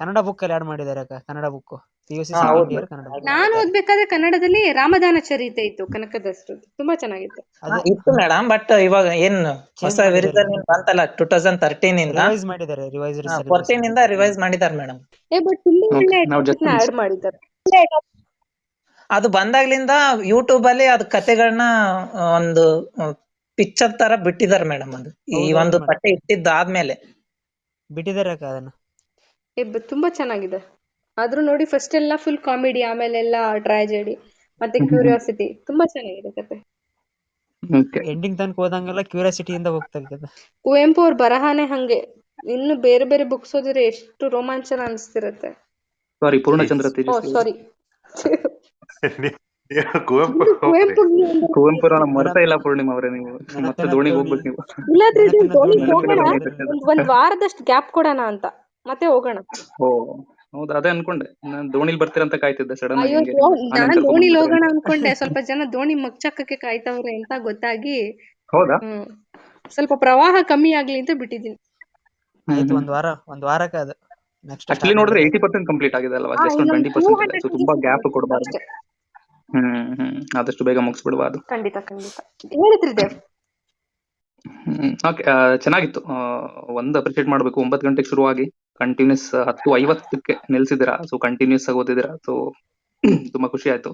ಕನ್ನಡ ಬುಕ್ ಅಲ್ಲಿ ಆಡ್ ಮಾಡಿದ್ದಾರೆ ಅಕ್ಕ Kannada book P U C ಹಾ, ಸೆಕೆಂಡ್ ಕನ್ನಡ ನಾನು ಓದ್ಬೇಕಾದ್ರೆ ಕನ್ನಡದಲ್ಲಿ ರಾಮದಾನ ಚರಿತೆ ಇತ್ತು ಕನಕದಷ್ಟು ತುಂಬಾ ಚೆನ್ನಾಗಿತ್ತು. ಅದೇ ಇತ್ತು ಮೇಡಮ್ ಬಟ್ ಇವಾಗ ಏನ್ ಹೊಸ. ವಿರುದ್ಧ ಬಂತಲ್ಲ ಟೂ ತೌಸಂಡ್ ತರ್ಟೀನ್ ಇಂದ? ರಿವೈಸ್ ಮಾಡಿದ್ದಾರೆ ರಿವೈಸ್ ಫೋರ್ಟೀನ್ ಇಂದ ರಿವೈಸ್ ಮಾಡಿದ್ದಾರೆ ಮೇಡಮ್ ಏ ಬಟ್ ತುಂಬಾ ಒಳ್ಳೆ ಆಡ್ ಮಾಡಿದ್ದಾರೆ. ಅದು ಬಂದಾಗ್ಲಿಂದ ಯೂಟ್ಯೂಬ್ ಅಲ್ಲಿ ಅದ್ ಕತೆಗಳನ್ನ ಒಂದು ಪಿಕ್ಚರ್ ತರ ಬಿಟ್ಟಿದ್ದಾರೆ ಮೇಡಮ್ ಅದು. ಈ ಹೌದು, ಒಂದು madam. ಪಟ್ಟೆ ಇಟ್ಟಿದ್ದಾದ್ಮೇಲೆ. ಬಿಟ್ಟಿದ್ದಾರೆ ಅಕ್ಕ ಅದನ್ನ? ಏ ಬ- ತುಂಬಾ ಚೆನ್ನಾಗಿದೆ. ಆದ್ರೂ ನೋಡಿ ಫಸ್ಟ್ ಎಲ್ಲ ಫುಲ್ ಕಾಮಿಡಿ ಆಮೇಲೆ ಎಲ್ಲ ಟ್ರಾಜೆಡಿ ಮತ್ತೆ ಕ್ಯೂರಿಯಾಸಿಟಿ ತುಂಬಾ ಚೆನ್ನಾಗಿದೆ ಕತೆ. ಓಕೆ ಎಂಡಿಂಗ್ ತನಕ ಹೋದಂಗೆಲ್ಲ ಕ್ಯೂರಿಯಾಸಿಟಿ ಇಂದ ಹೋಗ್ತಾ ಇರ್ತದೆ ಕುವೆಂಪು ಅವ್ರ ಬರಹನೇ ಹಂಗೆ. ಇನ್ನು ಬೇರೆ ಬೇರೆ ಬುಕ್ಸ್ ಓದಿದ್ರೆ ಎಷ್ಟು ರೋಮಾಂಚನ ಅನಿಸ್ತಿರತ್ತೆ. ಸಾರಿ ಪೂರ್ಣಚಂದ್ರ ಓ ತೇಜಸ್ವಿ ಸಾರಿ ಕುವೆಂಪು ಮರ್ತಾ ಇಲ್ಲ ಪೂರ್ಣಿಮಾ ಅವರೇ ನೀವು. ಮತ್ತೆ ದೋಣಿಗೆ ದೋಣಿ. ಹೋಗ್ಬೇಕು ನೀವು. ಇಲ್ಲಾದ್ರೆ. ಹೋಗೋಣ? ಒಂದ್ ವಾರದಷ್ಟು ಗ್ಯಾಪ್ ಕೊಡೋಣ ಅಂತ. ಮತ್ತೆ ಹೋಗೋಣ. ಓ ಹೌದಾ? ಅದೇ ಅನ್ಕೊಂಡೆ. ನಾನು ದೋಣಿಲ್ ಬರ್ತೀರಂತ ಕಾಯ್ತಿದ್ದೆ ಸಡನ್ ಅಯ್ಯೋ ನಾನ್ ದೋಣಿಲ್. ಹೋಗೋಣ ಅನ್ಕೊಂಡೆ. ಸ್ವಲ್ಪ ಜನ ದೋಣಿ ಮಗ್ಚಕ್ಕಕ್ಕೆ ಕಾಯ್ತವ್ರೆ ಅಂತ ಗೊತ್ತಾಗಿ. ಹೌದಾ? ಸ್ವಲ್ಪ ಪ್ರವಾಹ ಕಮ್ಮಿ ಆಗ್ಲಿ ಅಂತ ಬಿಟ್ಟಿದ್ದೀನಿ. ಆಯ್ತು ಒಂದ್ ವಾರ ಒಂದ್ ವಾರಕ್ಕೆ ಅದು. ನೆಕ್ಸ್ಟ್ ಆಕ್ಚುಲಿ ನೋಡಿದ್ರೆ ಏಯ್ಟಿ ಪರ್ಸೆಂಟ್ ಕಂಪ್ಲೀಟ್ ಆಗಿದೆ ಅಲ್ವಾ? ಜಸ್ಟ್ ಒಂದು ಇನ್ನೊಂದು ಟ್ವೆಂಟಿ ಪರ್ಸೆಂಟ್ ಇದೆ 200 ಸೊ ತುಂಬಾ ಗ್ಯಾಪ್ ಕೊಡಬಾರ್ದು. ಹ್ಮ್ ಹ್ಮ್ ಆದಷ್ಟು ಬೇಗ ಮುಗಿಸ್ಬಿಡುವ ಅದು. ಖಂಡಿತ ಖಂಡಿತ. ಹೇಳಿದ್ರಿದ್ದೇವ್ ಹ್ಮ್ ಓಕೆ ಚೆನ್ನಾಗಿತ್ತು. ಒಂದು ಅಪ್ರಿಶಿಯೇಟ್ ಮಾಡಬೇಕು. ಒಂಬತ್ತು ಗಂಟೆಗೆ ಶುರುವಾಗಿ ಕಂಟಿನ್ಯೂಸ್ ಹತ್ತು ಐವತ್ತಕ್ಕೆ ನಿಲ್ಸಿದ್ದೀರಾ? ಸೊ ಕಂಟಿನ್ಯೂಸ್ ಆಗಿ ಓದಿದ್ದೀರಾ? ಸೊ ತುಂಬಾ ಖುಷಿ ಆಯ್ತು.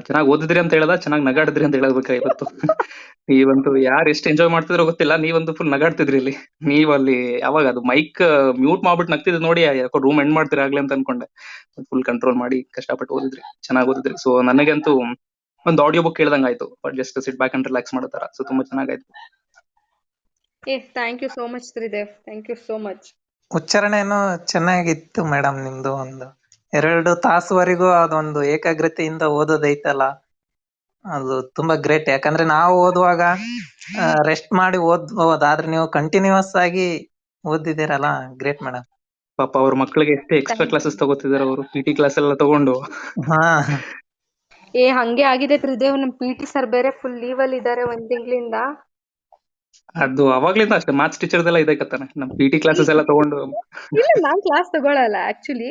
ಚೆನ್ನಾಗಿ ಓದಿದ್ರಿ ಅಂತ ಹೇಳದ ಚೆನ್ನಾಗಿ ನಗಾಡಿದ್ರಿ ಅಂತ ಹೇಳಬೇಕಾಗಿತ್ತು. ನೀವಂತೂ ಯಾರು ಎಷ್ಟು ಎಂಜಾಯ್ ಮಾಡ್ತಿದ್ರೋ ಗೊತ್ತಿಲ್ಲ ನೀವಂತೂ ಫುಲ್ ನಗಾಡ್ತಿದ್ರಿ ಇಲ್ಲಿ. ನೀವ್ ಅಲ್ಲಿ ಯಾವಾಗ ಅದು ಮೈಕ್ ಮ್ಯೂಟ್ ಮಾಡ್ಬಿಟ್ಟು ನಗ್ತಿದ್ ನೋಡಿ ಯಾಕೋ ರೂಮ್ ಎಂಡ್ ಮಾಡ್ತೀರಾ ಆಗ್ಲಿ ಅಂತ ಅನ್ಕೊಂಡೆ. ಫುಲ್ ಕಂಟ್ರೋಲ್ ಮಾಡಿ ಕಷ್ಟಪಟ್ಟು ಓದಿದ್ರಿ ಚೆನ್ನಾಗಿ ಓದಿದ್ರಿ. ಸೊ ನನಗಂತೂ ಒಂದು ಆಡಿಯೋ ಬುಕ್ ಕೇಳ್ದಂಗ್ ಆಯ್ತು but just sit back and relax ಮಾಡೋ ತರ ಸೊ ತುಂಬಾ ಚೆನ್ನಾಗಾಯ್ತು. ಏ thank you so much Sridev thank you so much ಉಚ್ಚಾರಣೆನೂ ಚೆನ್ನಾಗಿತ್ತು ಮೇಡಮ್ ನಿಮ್ದು ಒಂದು. ಎರಡು ತಾಸುವರೆಗೂ ಅದೊಂದು ಏಕಾಗ್ರತೆಯಿಂದ ಓದೋದೈತಲ್ಲ. ಅದು ತುಂಬಾ ಗ್ರೇಟ್ ಯಾಕಂದ್ರೆ ನಾವು ಓದುವಾಗ ರೆಸ್ಟ್ ಮಾಡಿ ಓದ್ಬಹುದು ಆದ್ರೆ ನೀವು ಕಂಟಿನ್ಯೂಸ್ ಆಗಿ ಓದಿದಿರಲ್ಲ ಗ್ರೇಟ್ ಮೇಡಮ್ ಪಾಪ ಅವ್ರ ಮಕ್ಕಳಿಗೆ ಎಷ್ಟು ಎಕ್ಸ್ಟ್ರಾ ಕ್ಲಾಸಸ್ ತಗೋತಿದಾರೆ ಅವರು? ಪಿಟಿ ಕ್ಲಾಸ್ ಎಲ್ಲ ತಗೊಂಡು. ಹಾ. ಏ ಹಂಗೆ ಆಗಿದೆ ತ್ರಿದೇವ್. ನಮ್ ಪಿಟಿ ಸರ್ ಬೇರೆ ಫುಲ್ ಲೀವ್ ಅಲ್ಲಿ ಇದಾರೆ ಒಂದ್ ತಿಂಗಳಿಂದ. ಅದು ಅವಾಗ್ಲಿಂದ ಅಷ್ಟೇ. ಮ್ಯಾಥ್ಸ್ ಟೀಚರ್ ಇದೆ ಕತ್ತಾನೆ ನಮ್ ಪಿಟಿ ಕ್ಲಾಸಸ್ ಎಲ್ಲ ತಗೊಂಡು. ಇಲ್ಲ ನಾನ್ ಕ್ಲಾಸ್ ತಗೊಳಲ್ಲ ಆಕ್ಚುಲಿ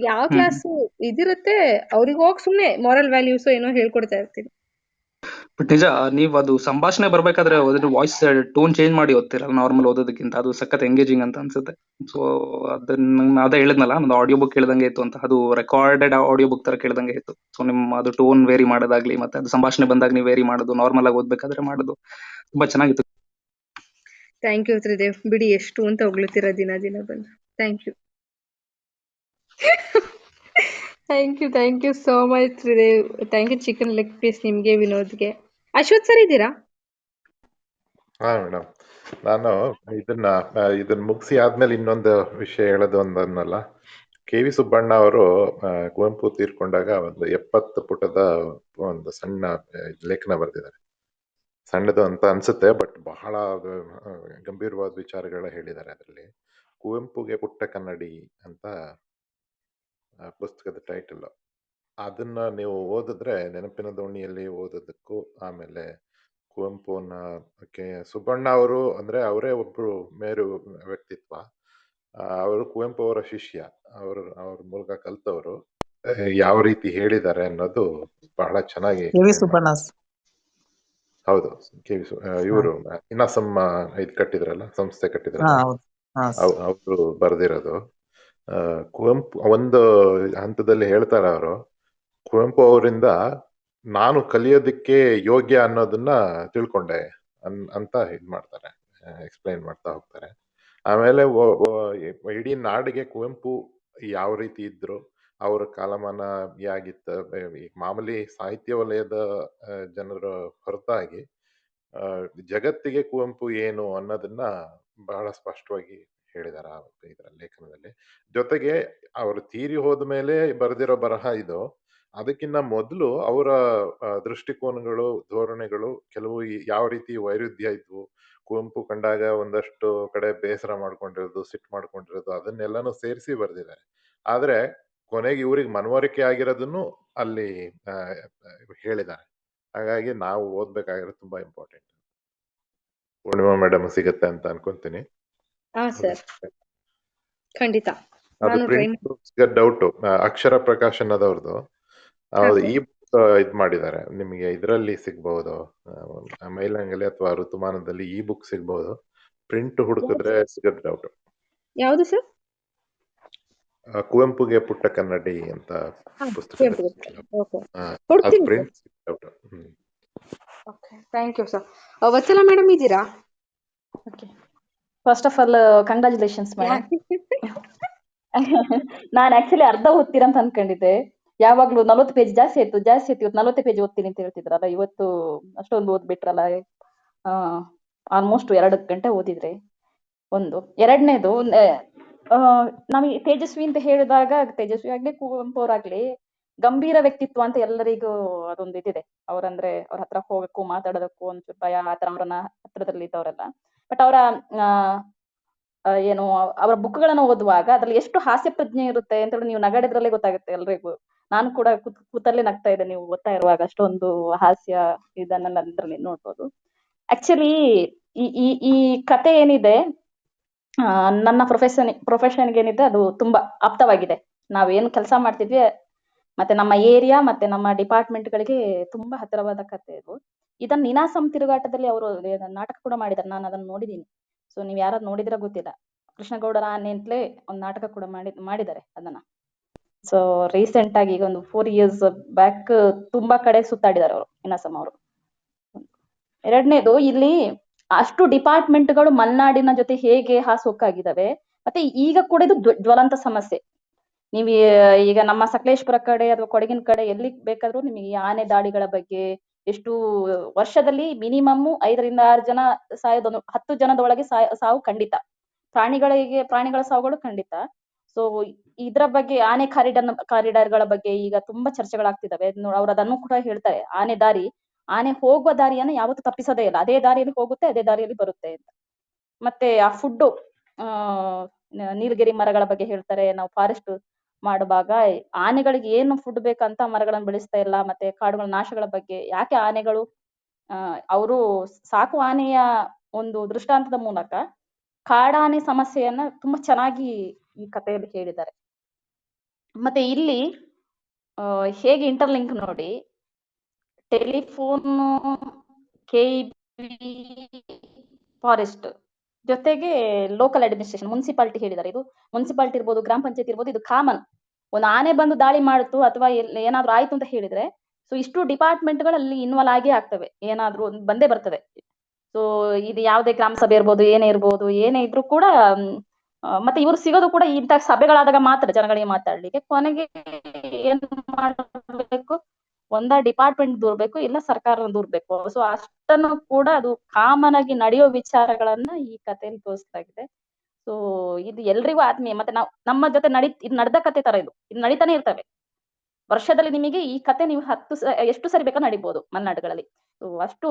ಯಾವ ಕ್ಲಾಸ್ ಇದಿರುತ್ತೆ ಅವ್ರಿಗೆ ಹೋಗಿ ಸುಮ್ನೆ ಮಾರಲ್ ವ್ಯಾಲ್ಯೂಸ್ ಏನೋ ಹೇಳ್ಕೊಡ್ತಾ ಇರ್ತೀನಿ. ಬಟ್ ನಿಜ, ನೀವ್ ಅದು ಸಂಭಾಷಣೆ ಬರ್ಬೇಕಾದ್ರೆ ಅದ್ರ ವಾಯ್ಸ್ ಟೋನ್ ಚೇಂಜ್ ಮಾಡಿ ಓದ್ತಿರಲ್ಲ ನಾರ್ಮಲ್ ಓದೋದಕ್ಕಿಂತ. ಅದು ಸಖತ್ ಎಂಗೇಜಿಂಗ್ ಅಂತ ಅನ್ಸುತ್ತೆ. ಸೊ ಅದನ್ನ ಅದೇ ಹೇಳಿದ್ನಲ್ಲ ಒಂದು ಆಡಿಯೋ ಬುಕ್ ಕೇಳ್ದಂಗೆ ಇತ್ತು ಅಂತ. ಅದು ರೆಕಾರ್ಡೆಡ್ ಆಡಿಯೋ ಬುಕ್ ತರ ಕೇಳ್ದಂಗೆ ಇತ್ತು. ಸೊ ನಿಮ್ಮ ಅದು ಟೋನ್ ವೇರಿ ಮಾಡೋದಾಗ್ಲಿ, ಮತ್ತೆ ಅದು ಸಂಭಾಷಣೆ ಬಂದಾಗ ನೀವು ವೇರಿ ಮಾಡೋದು ನಾರ್ಮಲ್ ಆಗಿ ಓದ್ಬೇಕಾದ್ರೆ ಮಾಡೋದು, ತುಂಬಾ ಚೆನ್ನಾಗಿತ್ತು. ಥ್ಯಾಂಕ್ ಯು ತ್ರಿದೇವ್ ಬಿಡಿ, ಎಷ್ಟು ಅಂತ ಹೊಗಳ್ತೀರಾ ದಿನ ದಿನ ಬಂದು. Thank you thank you thank you so much Tridev thank you chicken leg piece ನಿಮ್ಗೆ ವಿನೋದ್ಗೆ. ಅಶ್ವಥ್ ಸರ್ ಇದ್ದೀರಾ? ಹಾ ಮೇಡಮ್. ನಾನು ಇದನ್ನ ಆ, ಇದನ್ನ ಮುಗಿಸಿ ಆದ್ಮೇಲೆ ಇನ್ನೊಂದು ವಿಷಯ ಹೇಳೋದು ಒಂದನ್ನಲ್ಲ. ಕೆ ವಿ ಸುಬ್ಬಣ್ಣ ಅವರು ಕುವೆಂಪು ತೀರ್ಕೊಂಡಾಗ ಒಂದು ಎಪ್ಪತ್ತು ಪುಟದ ಒಂದು ಸಣ್ಣ ಲೇಖನ ಬರೆದಿದ್ದಾರೆ. ಸಣ್ಣದು ಅಂತ ಅನ್ಸುತ್ತೆ ಬಟ್ ಬಹಳ ಗಂಭೀರವಾದ ವಿಚಾರಗಳ ಹೇಳಿದ್ದಾರೆ ಅದರಲ್ಲಿ. ಕುವೆಂಪುಗೆ ಪುಟ್ಟ ಕನ್ನಡಿ ಅಂತ ಪುಸ್ತಕದ ಟೈಟಲ್ ಅದನ್ನ ನೀವು ಓದಿದ್ರೆ ನೆನಪಿನ ದೋಣಿಯಲ್ಲಿ ಓದೋದಕ್ಕೂ ಆಮೇಲೆ ಕುವೆಂಪುನ ಕೆ. ಸುಬ್ಬಣ್ಣ ಅವರು ಅಂದ್ರೆ ಅವರೇ ಒಬ್ರು ಮೇರು ವ್ಯಕ್ತಿತ್ವ. ಆ, ಅವರು ಕುವೆಂಪು ಅವರ ಶಿಷ್ಯ. ಅವರು ಅವ್ರ ಮೂಲಕ ಕಲ್ತವರು. ಯಾವ ರೀತಿ ಹೇಳಿದ್ದಾರೆ ಅನ್ನೋದು ಬಹಳ ಚೆನ್ನಾಗಿ ಕೆ. ವಿ. ಸುಬ್ಬಣ್ಣ ಹೌದು. ಕೆ. ವಿ. ಇವರು ಇನ್ನಸಮ್ಮ ಇದು ಕಟ್ಟಿದ್ರಲ್ಲ ಸಂಸ್ಥೆ ಹಾ ಕಟ್ಟಿದ್ರಲ್ಲ ಹೌದು. ಹಾ ಅವ್- ಅವ್ರು ಬರೆದಿರೋದು. ಆ, ಕುವೆಂಪು ಒಂದು ಹಂತದಲ್ಲಿ ಹೇಳ್ತಾರೆ ಅವರು. ಕುವೆಂಪು ಅವರಿಂದ ನಾನು ಕಲಿಯೋದಕ್ಕೆ ಯೋಗ್ಯ ಅನ್ನೋದನ್ನ ತಿಳ್ಕೊಂಡೆ ಅನ್, ಅಂತ ಇದ್ ಮಾಡ್ತಾರೆ ಎಕ್ಸ್ಪ್ಲೈನ್ ಮಾಡ್ತಾ ಹೋಗ್ತಾರೆ. ಆಮೇಲೆ ಇಡೀ ನಾಡಿಗೆ ಕುವೆಂಪು ಯಾವ ರೀತಿ ಇದ್ರು, ಅವರ ಕಾಲಮಾನ ಯಾಗಿತ್ತು ಮಾಮೂಲಿ ಸಾಹಿತ್ಯ ವಲಯದ ಜನರು ಹೊರತಾಗಿ ಜಗತ್ತಿಗೆ ಕುವೆಂಪು ಏನು ಅನ್ನೋದನ್ನ ಬಹಳ ಸ್ಪಷ್ಟವಾಗಿ ಹೇಳಿದಾರೆ ಇದರ ಲೇಖನದಲ್ಲಿ. ಜೊತೆಗೆ ಅವರು ತೀರಿ ಹೋದ ಮೇಲೆ ಬರೆದಿರೋ ಬರಹ ಇದು ಅದಕ್ಕಿಂತ ಮೊದಲು ಅವರ ಆ, ದೃಷ್ಟಿಕೋನಗಳು ಧೋರಣೆಗಳು ಕೆಲವು ಈ- ಯಾವ ರೀತಿ ವೈರುಧ್ಯ ಇದ್ವು ಕುವೆಂಪು ಕಂಡಾಗ ಒಂದಷ್ಟು ಕಡೆ ಬೇಸರ ಮಾಡ್ಕೊಂಡಿರೋದು ಸಿಟ್ಟು ಮಾಡ್ಕೊಂಡಿರೋದು ಅದನ್ನೆಲ್ಲಾನು ಸೇರಿಸಿ ಬರ್ದಿದ್ದಾರೆ. ಆದ್ರೆ ಕೊನೆಗೆ ಇವ್ರಿಗೆ ಮನವರಿಕೆ ಆಗಿರೋದನ್ನು ಅಲ್ಲಿ ಆ, ಹೇಳಿದ್ದಾರೆ. ಹಾಗಾಗಿ ನಾವು ಓದ್ಬೇಕಾಗಿರೋದು ತುಂಬಾ ಇಂಪಾರ್ಟೆಂಟ್. ಪೂರ್ಣಿಮಾ ಮೇಡಮ್ ಸಿಗುತ್ತೆ ಅಂತ ಅನ್ಕೊಂತೀನಿ. ಹಾ ಸರ್. ಖಂಡಿತ. ಅದು ನಾನು try ಪ್ರಿಂಟ್ ಡೌಟ್ ಅಕ್ಷರ ಪ್ರಕಾಶನದವ್ರದ್ದು ಅವ್ರು ಹಾ, ಈ ಬುಕ್ ಇದ್ ಮಾಡಿದ್ದಾರೆ. ನಿಮಗೆ ಇದರಲ್ಲಿ ಸಿಗ್ಬಹುದು ಮೈಲಂಗಲಿ ಅಥವಾ ಋತುಮಾನದಲ್ಲಿ ಈ ಬುಕ್ ಸಿಗ್ಬಹುದು ಪ್ರಿಂಟ್ ಹುಡುಕಿದ್ರೆ ಸಿಗುತ್ತೆ ಡೌಟ್ ಯಾವುದು ಸರ್? ಕುವೆಂಪುಗೆ ಪುಟ್ಟ ಕನ್ನಡಿ ಅಂತ ಪುಸ್ತಕ ಓಕೆ. ಅದು ಕೊಡ್ತೀನಿ print out okay thank you sir Vatsala madam ಇದ್ದೀರಾ? Okay. First of all congratulations madam ನಾನು ಆಕ್ಚುಲಿ ಅರ್ಧ ಓದ್ತೀರಾ ಅಂತ ಅನ್ಕೊಂಡಿದ್ದೆ. ಯಾವಾಗ್ಲೂ ನಲವತ್ತು ಪೇಜ್ ಜಾಸ್ತಿ ಆಯ್ತು ಜಾಸ್ತಿ ಆಯ್ತು, ಇವತ್ತು ನಲ್ವತ್ತು ಪೇಜ್ ಓದ್ತೀನಿ ಅಂತ ಹೇಳ್ತಿದ್ರಲ್ಲ, ಇವತ್ತು ಅಷ್ಟೊಂದು ಓದ್ಬಿಟ್ರಲ್ಲ ಆಲ್ಮೋಸ್ಟ್ ಎರಡು ಗಂಟೆ ಓದಿದ್ರೆ ಒಂದು. ಎರಡನೇದು ನಮಗೆ ತೇಜಸ್ವಿ ಅಂತ ಹೇಳಿದಾಗ, ತೇಜಸ್ವಿ ಆಗ್ಲಿ, ಕುವೆಂಪು ಅವರಾಗ್ಲಿ ಗಂಭೀರ ವ್ಯಕ್ತಿತ್ವ ಅಂತ ಎಲ್ಲರಿಗೂ ಅದೊಂದು ಇದಿದೆ. ಅವ್ರಂದ್ರೆ ಅವ್ರ ಹತ್ರ ಹೋಗಕ್ಕೂ, ಮಾತಾಡೋದಕ್ಕೂ ಒಂಚೂರು ಭಯ ಆತರ ಅವ್ರನ್ನ ಹತ್ರದಲ್ಲಿ ಇದ್ದವರೆಲ್ಲ ಬಟ್ ಅವರ ಏನು, ಅವರ ಬುಕ್ಗಳನ್ನ ಓದುವಾಗ ಅದ್ರಲ್ಲಿ ಎಷ್ಟು ಹಾಸ್ಯ ಪ್ರಜ್ಞೆ ಇರುತ್ತೆ ಅಂತ ಹೇಳಿ ನೀವು ನಗಾಡಿದ್ರಲ್ಲೇ ಗೊತ್ತಾಗುತ್ತೆ ಎಲ್ರಿಗೂ. ನಾನು ಕೂಡ ಕೂತ್, ಕೂತಲ್ಲೇ ನಗ್ತಾ ಇದ್ದೆ, ನೀವು ಓದ್ತಾ ಇರುವಾಗ ಅಷ್ಟೊಂದು ಹಾಸ್ಯ ಇದನ್ನ ಅದ್ರಲ್ಲಿ ನೋಡ್ಬೋದು. ಆಕ್ಚುಲಿ ಈ ಈ ಈ ಕತೆ ಏನಿದೆ ನನ್ನ ಪ್ರೊಫೆಷನ್ ಪ್ರೊಫೆಷನ್ಗೆ ಏನಿದೆ ಅದು ತುಂಬಾ ಆಪ್ತವಾಗಿದೆ. ನಾವೇನು ಕೆಲಸ ಮಾಡ್ತಿದ್ವಿ, ಮತ್ತೆ ನಮ್ಮ ಏರಿಯಾ, ಮತ್ತೆ ನಮ್ಮ ಡಿಪಾರ್ಟ್ಮೆಂಟ್ ಗಳಿಗೆ ತುಂಬಾ ಹತ್ತಿರವಾದ ಕತೆ ಇದು ಇದನ್ನ ನೀನಾಸಂ ತಿರುಗಾಟದಲ್ಲಿ ಅವರು ನಾಟಕ ಕೂಡ ಮಾಡಿದ್ದಾರೆ. ನಾನು ಅದನ್ನ ನೋಡಿದೀನಿ. ಸೊ ನೀವ್ ಯಾರಾದ್ ನೋಡಿದ್ರ ಗೊತ್ತಿಲ್ಲ. ಕೃಷ್ಣಗೌಡರ ಆನೆ ಅಂತಲೇ ಒಂದ್ ನಾಟಕ ಕೂಡ ಮಾಡಿ, ಮಾಡಿದ್ದಾರೆ ಅದನ್ನ. ಸೊ ರೀಸೆಂಟ್ ಆಗಿ ಈಗ ಒಂದು ಫೋರ್ ಇಯರ್ಸ್ ಬ್ಯಾಕ್ ತುಂಬಾ ಕಡೆ ಸುತ್ತಾಡಿದ್ದಾರೆ ಅವರು ಇನ್ನಾಸಮ್ ಅವರು. ಎರಡನೇದು ಇಲ್ಲಿ ಅಷ್ಟು ಡಿಪಾರ್ಟ್ಮೆಂಟ್ಗಳು ಮಲ್ನಾಡಿನ ಜೊತೆ ಹೇಗೆ ಹಾಸುಹೊಕ್ಕಾಗಿದ್ದಾವೆ ಮತ್ತೆ ಈಗ ಕೂಡ ಇದು ಜ್ವ- ಜ್ವಲಂತ ಸಮಸ್ಯೆ. ನೀವು, ಈಗ ನಮ್ಮ ಸಕಲೇಶ್ಪುರ ಕಡೆ ಅಥವಾ ಕೊಡಗಿನ ಕಡೆ ಎಲ್ಲಿ ಬೇಕಾದ್ರೂ ನಿಮಗೆ ಆನೆ ದಾಳಿಗಳ ಬಗ್ಗೆ ಎಷ್ಟು ವರ್ಷದಲ್ಲಿ ಮಿನಿಮಮ್ ಐದರಿಂದ ಆರು ಜನ ಸಾಯೋದೊಂದು, ಹತ್ತು ಜನದೊಳಗೆ ಸಾಯ, ಸಾವು ಖಂಡಿತ. ಪ್ರಾಣಿಗಳಿಗೆ, ಪ್ರಾಣಿಗಳ ಸಾವುಗಳು ಖಂಡಿತ. ಸೊ ಇದ್ರ ಬಗ್ಗೆ, ಆನೆ ಕಾರಿಡಾರ್ ಕಾರಿಡಾರ್ಗಳ ಬಗ್ಗೆ ಈಗ ತುಂಬಾ ಚರ್ಚೆಗಳಾಗ್ತಿದಾವೆ ಅವ್ರು ಅದನ್ನು ಕೂಡ ಹೇಳ್ತಾರೆ. ಆನೆ ದಾರಿ, ಆನೆ ಹೋಗುವ ದಾರಿಯನ್ನ ಯಾವತ್ತೂ ತಪ್ಪಿಸೋದೇ ಇಲ್ಲ. ಅದೇ ದಾರಿಯಲ್ಲಿ ಹೋಗುತ್ತೆ, ಅದೇ ದಾರಿಯಲ್ಲಿ ಬರುತ್ತೆ ಅಂತ. ಮತ್ತೆ ಆ ಫುಡ್ ಆ, ನೀಲಗಿರಿ ಮರಗಳ ಬಗ್ಗೆ ಹೇಳ್ತಾರೆ. ನಾವು ಫಾರೆಸ್ಟ್ ಮಾಡುವಾಗ ಆನೆಗಳಿಗೆ ಏನು ಫುಡ್ ಬೇಕಂತ ಮರಗಳನ್ನು ಬೆಳೆಸ್ತಾ ಇಲ್ಲ, ಮತ್ತೆ ಕಾಡುಗಳ ನಾಶಗಳ ಬಗ್ಗೆ ಯಾಕೆ ಆನೆಗಳು ಅಹ್ ಅವರು ಸಾಕು ಆನೆಯ ಒಂದು ದೃಷ್ಟಾಂತದ ಮೂಲಕ ಕಾಡಾನೆ ಸಮಸ್ಯೆಯನ್ನ ತುಂಬಾ ಚೆನ್ನಾಗಿ ಈ ಕಥೆಯಲ್ಲಿ ಹೇಳಿದ್ದಾರೆ. ಮತ್ತೆ ಇಲ್ಲಿ ಹೇಗೆ ಇಂಟರ್ಲಿಂಕ್ ನೋಡಿ, ಟೆಲಿಫೋನ್ ಫಾರೆಸ್ಟ್ ಜೊತೆಗೆ ಲೋಕಲ್ ಅಡ್ಮಿನಿಸ್ಟ್ರೇಷನ್ ಮುನ್ಸಿಪಾಲಿಟಿ ಹೇಳಿದ್ದಾರೆ. ಇದು ಮುನ್ಸಿಪಾಲಿಟಿ ಇರ್ಬೋದು, ಗ್ರಾಮ ಪಂಚಾಯತ್ ಇರ್ಬೋದು, ಇದು ಕಾಮನ್ ಒಂದು ಆನೆ ಬಂದು ದಾಳಿ ಮಾಡಿತು ಅಥವಾ ಏನಾದ್ರು ಆಯ್ತು ಅಂತ ಹೇಳಿದ್ರೆ ಸೊ ಇಷ್ಟು ಡಿಪಾರ್ಟ್ಮೆಂಟ್ಗಳು ಅಲ್ಲಿ ಇನ್ವಾಲ್ವ್ ಆಗಿ ಆಗ್ತವೆ. ಏನಾದ್ರು ಒಂದ್ ಬಂದೇ ಬರ್ತದೆ ಸೊ ಇದು ಯಾವುದೇ ಗ್ರಾಮ ಸಭೆ ಇರ್ಬೋದು, ಏನೇ ಇರ್ಬೋದು, ಏನೇ ಇದ್ರೂ ಕೂಡ ಮತ್ತೆ ಇವರು ಸಿಗೋದು ಕೂಡ ಇಂತಹ ಸಭೆಗಳಾದಾಗ ಮಾತ್ರ ಜನಗಳಿಗೆ ಮಾತಾಡ್ಲಿಕ್ಕೆ. ಕೊನೆಗೆ ಏನ್ ಮಾಡಬೇಕು? ಒಂದ ಡಿಪಾರ್ಟ್ಮೆಂಟ್ ದೂರ್ಬೇಕು, ಇಲ್ಲ ಸರ್ಕಾರ ದೂರ್ಬೇಕು. ಸೊ ಅಷ್ಟನ್ನು ಕೂಡ ಅದು ಕಾಮನ್ ಆಗಿ ನಡೆಯೋ ವಿಚಾರಗಳನ್ನ ಈ ಕಥೆಯಲ್ಲಿ ತೋರಿಸಲಾಗಿದೆ ಸೊ ಇದು ಎಲ್ರಿಗೂ ಆತ್ಮೀಯ. ಮತ್ತೆ ನಾವು, ನಮ್ಮ ಜೊತೆ ನಡಿ ಇದು ನಡೆದ ಕತೆ ತರ ಇದು. ಇದು ನಡೀತಾನೆ ಇರ್ತವೆ. ವರ್ಷದಲ್ಲಿ ನಿಮಗೆ ಈ ಕತೆ ನೀವು ಹತ್ತು ಎಷ್ಟು ಸರಿ ಬೇಕಾ ನಡಿಬಹುದು ಮಲೆನಾಡುಗಳಲ್ಲಿ. ಸೊ ಅಷ್ಟು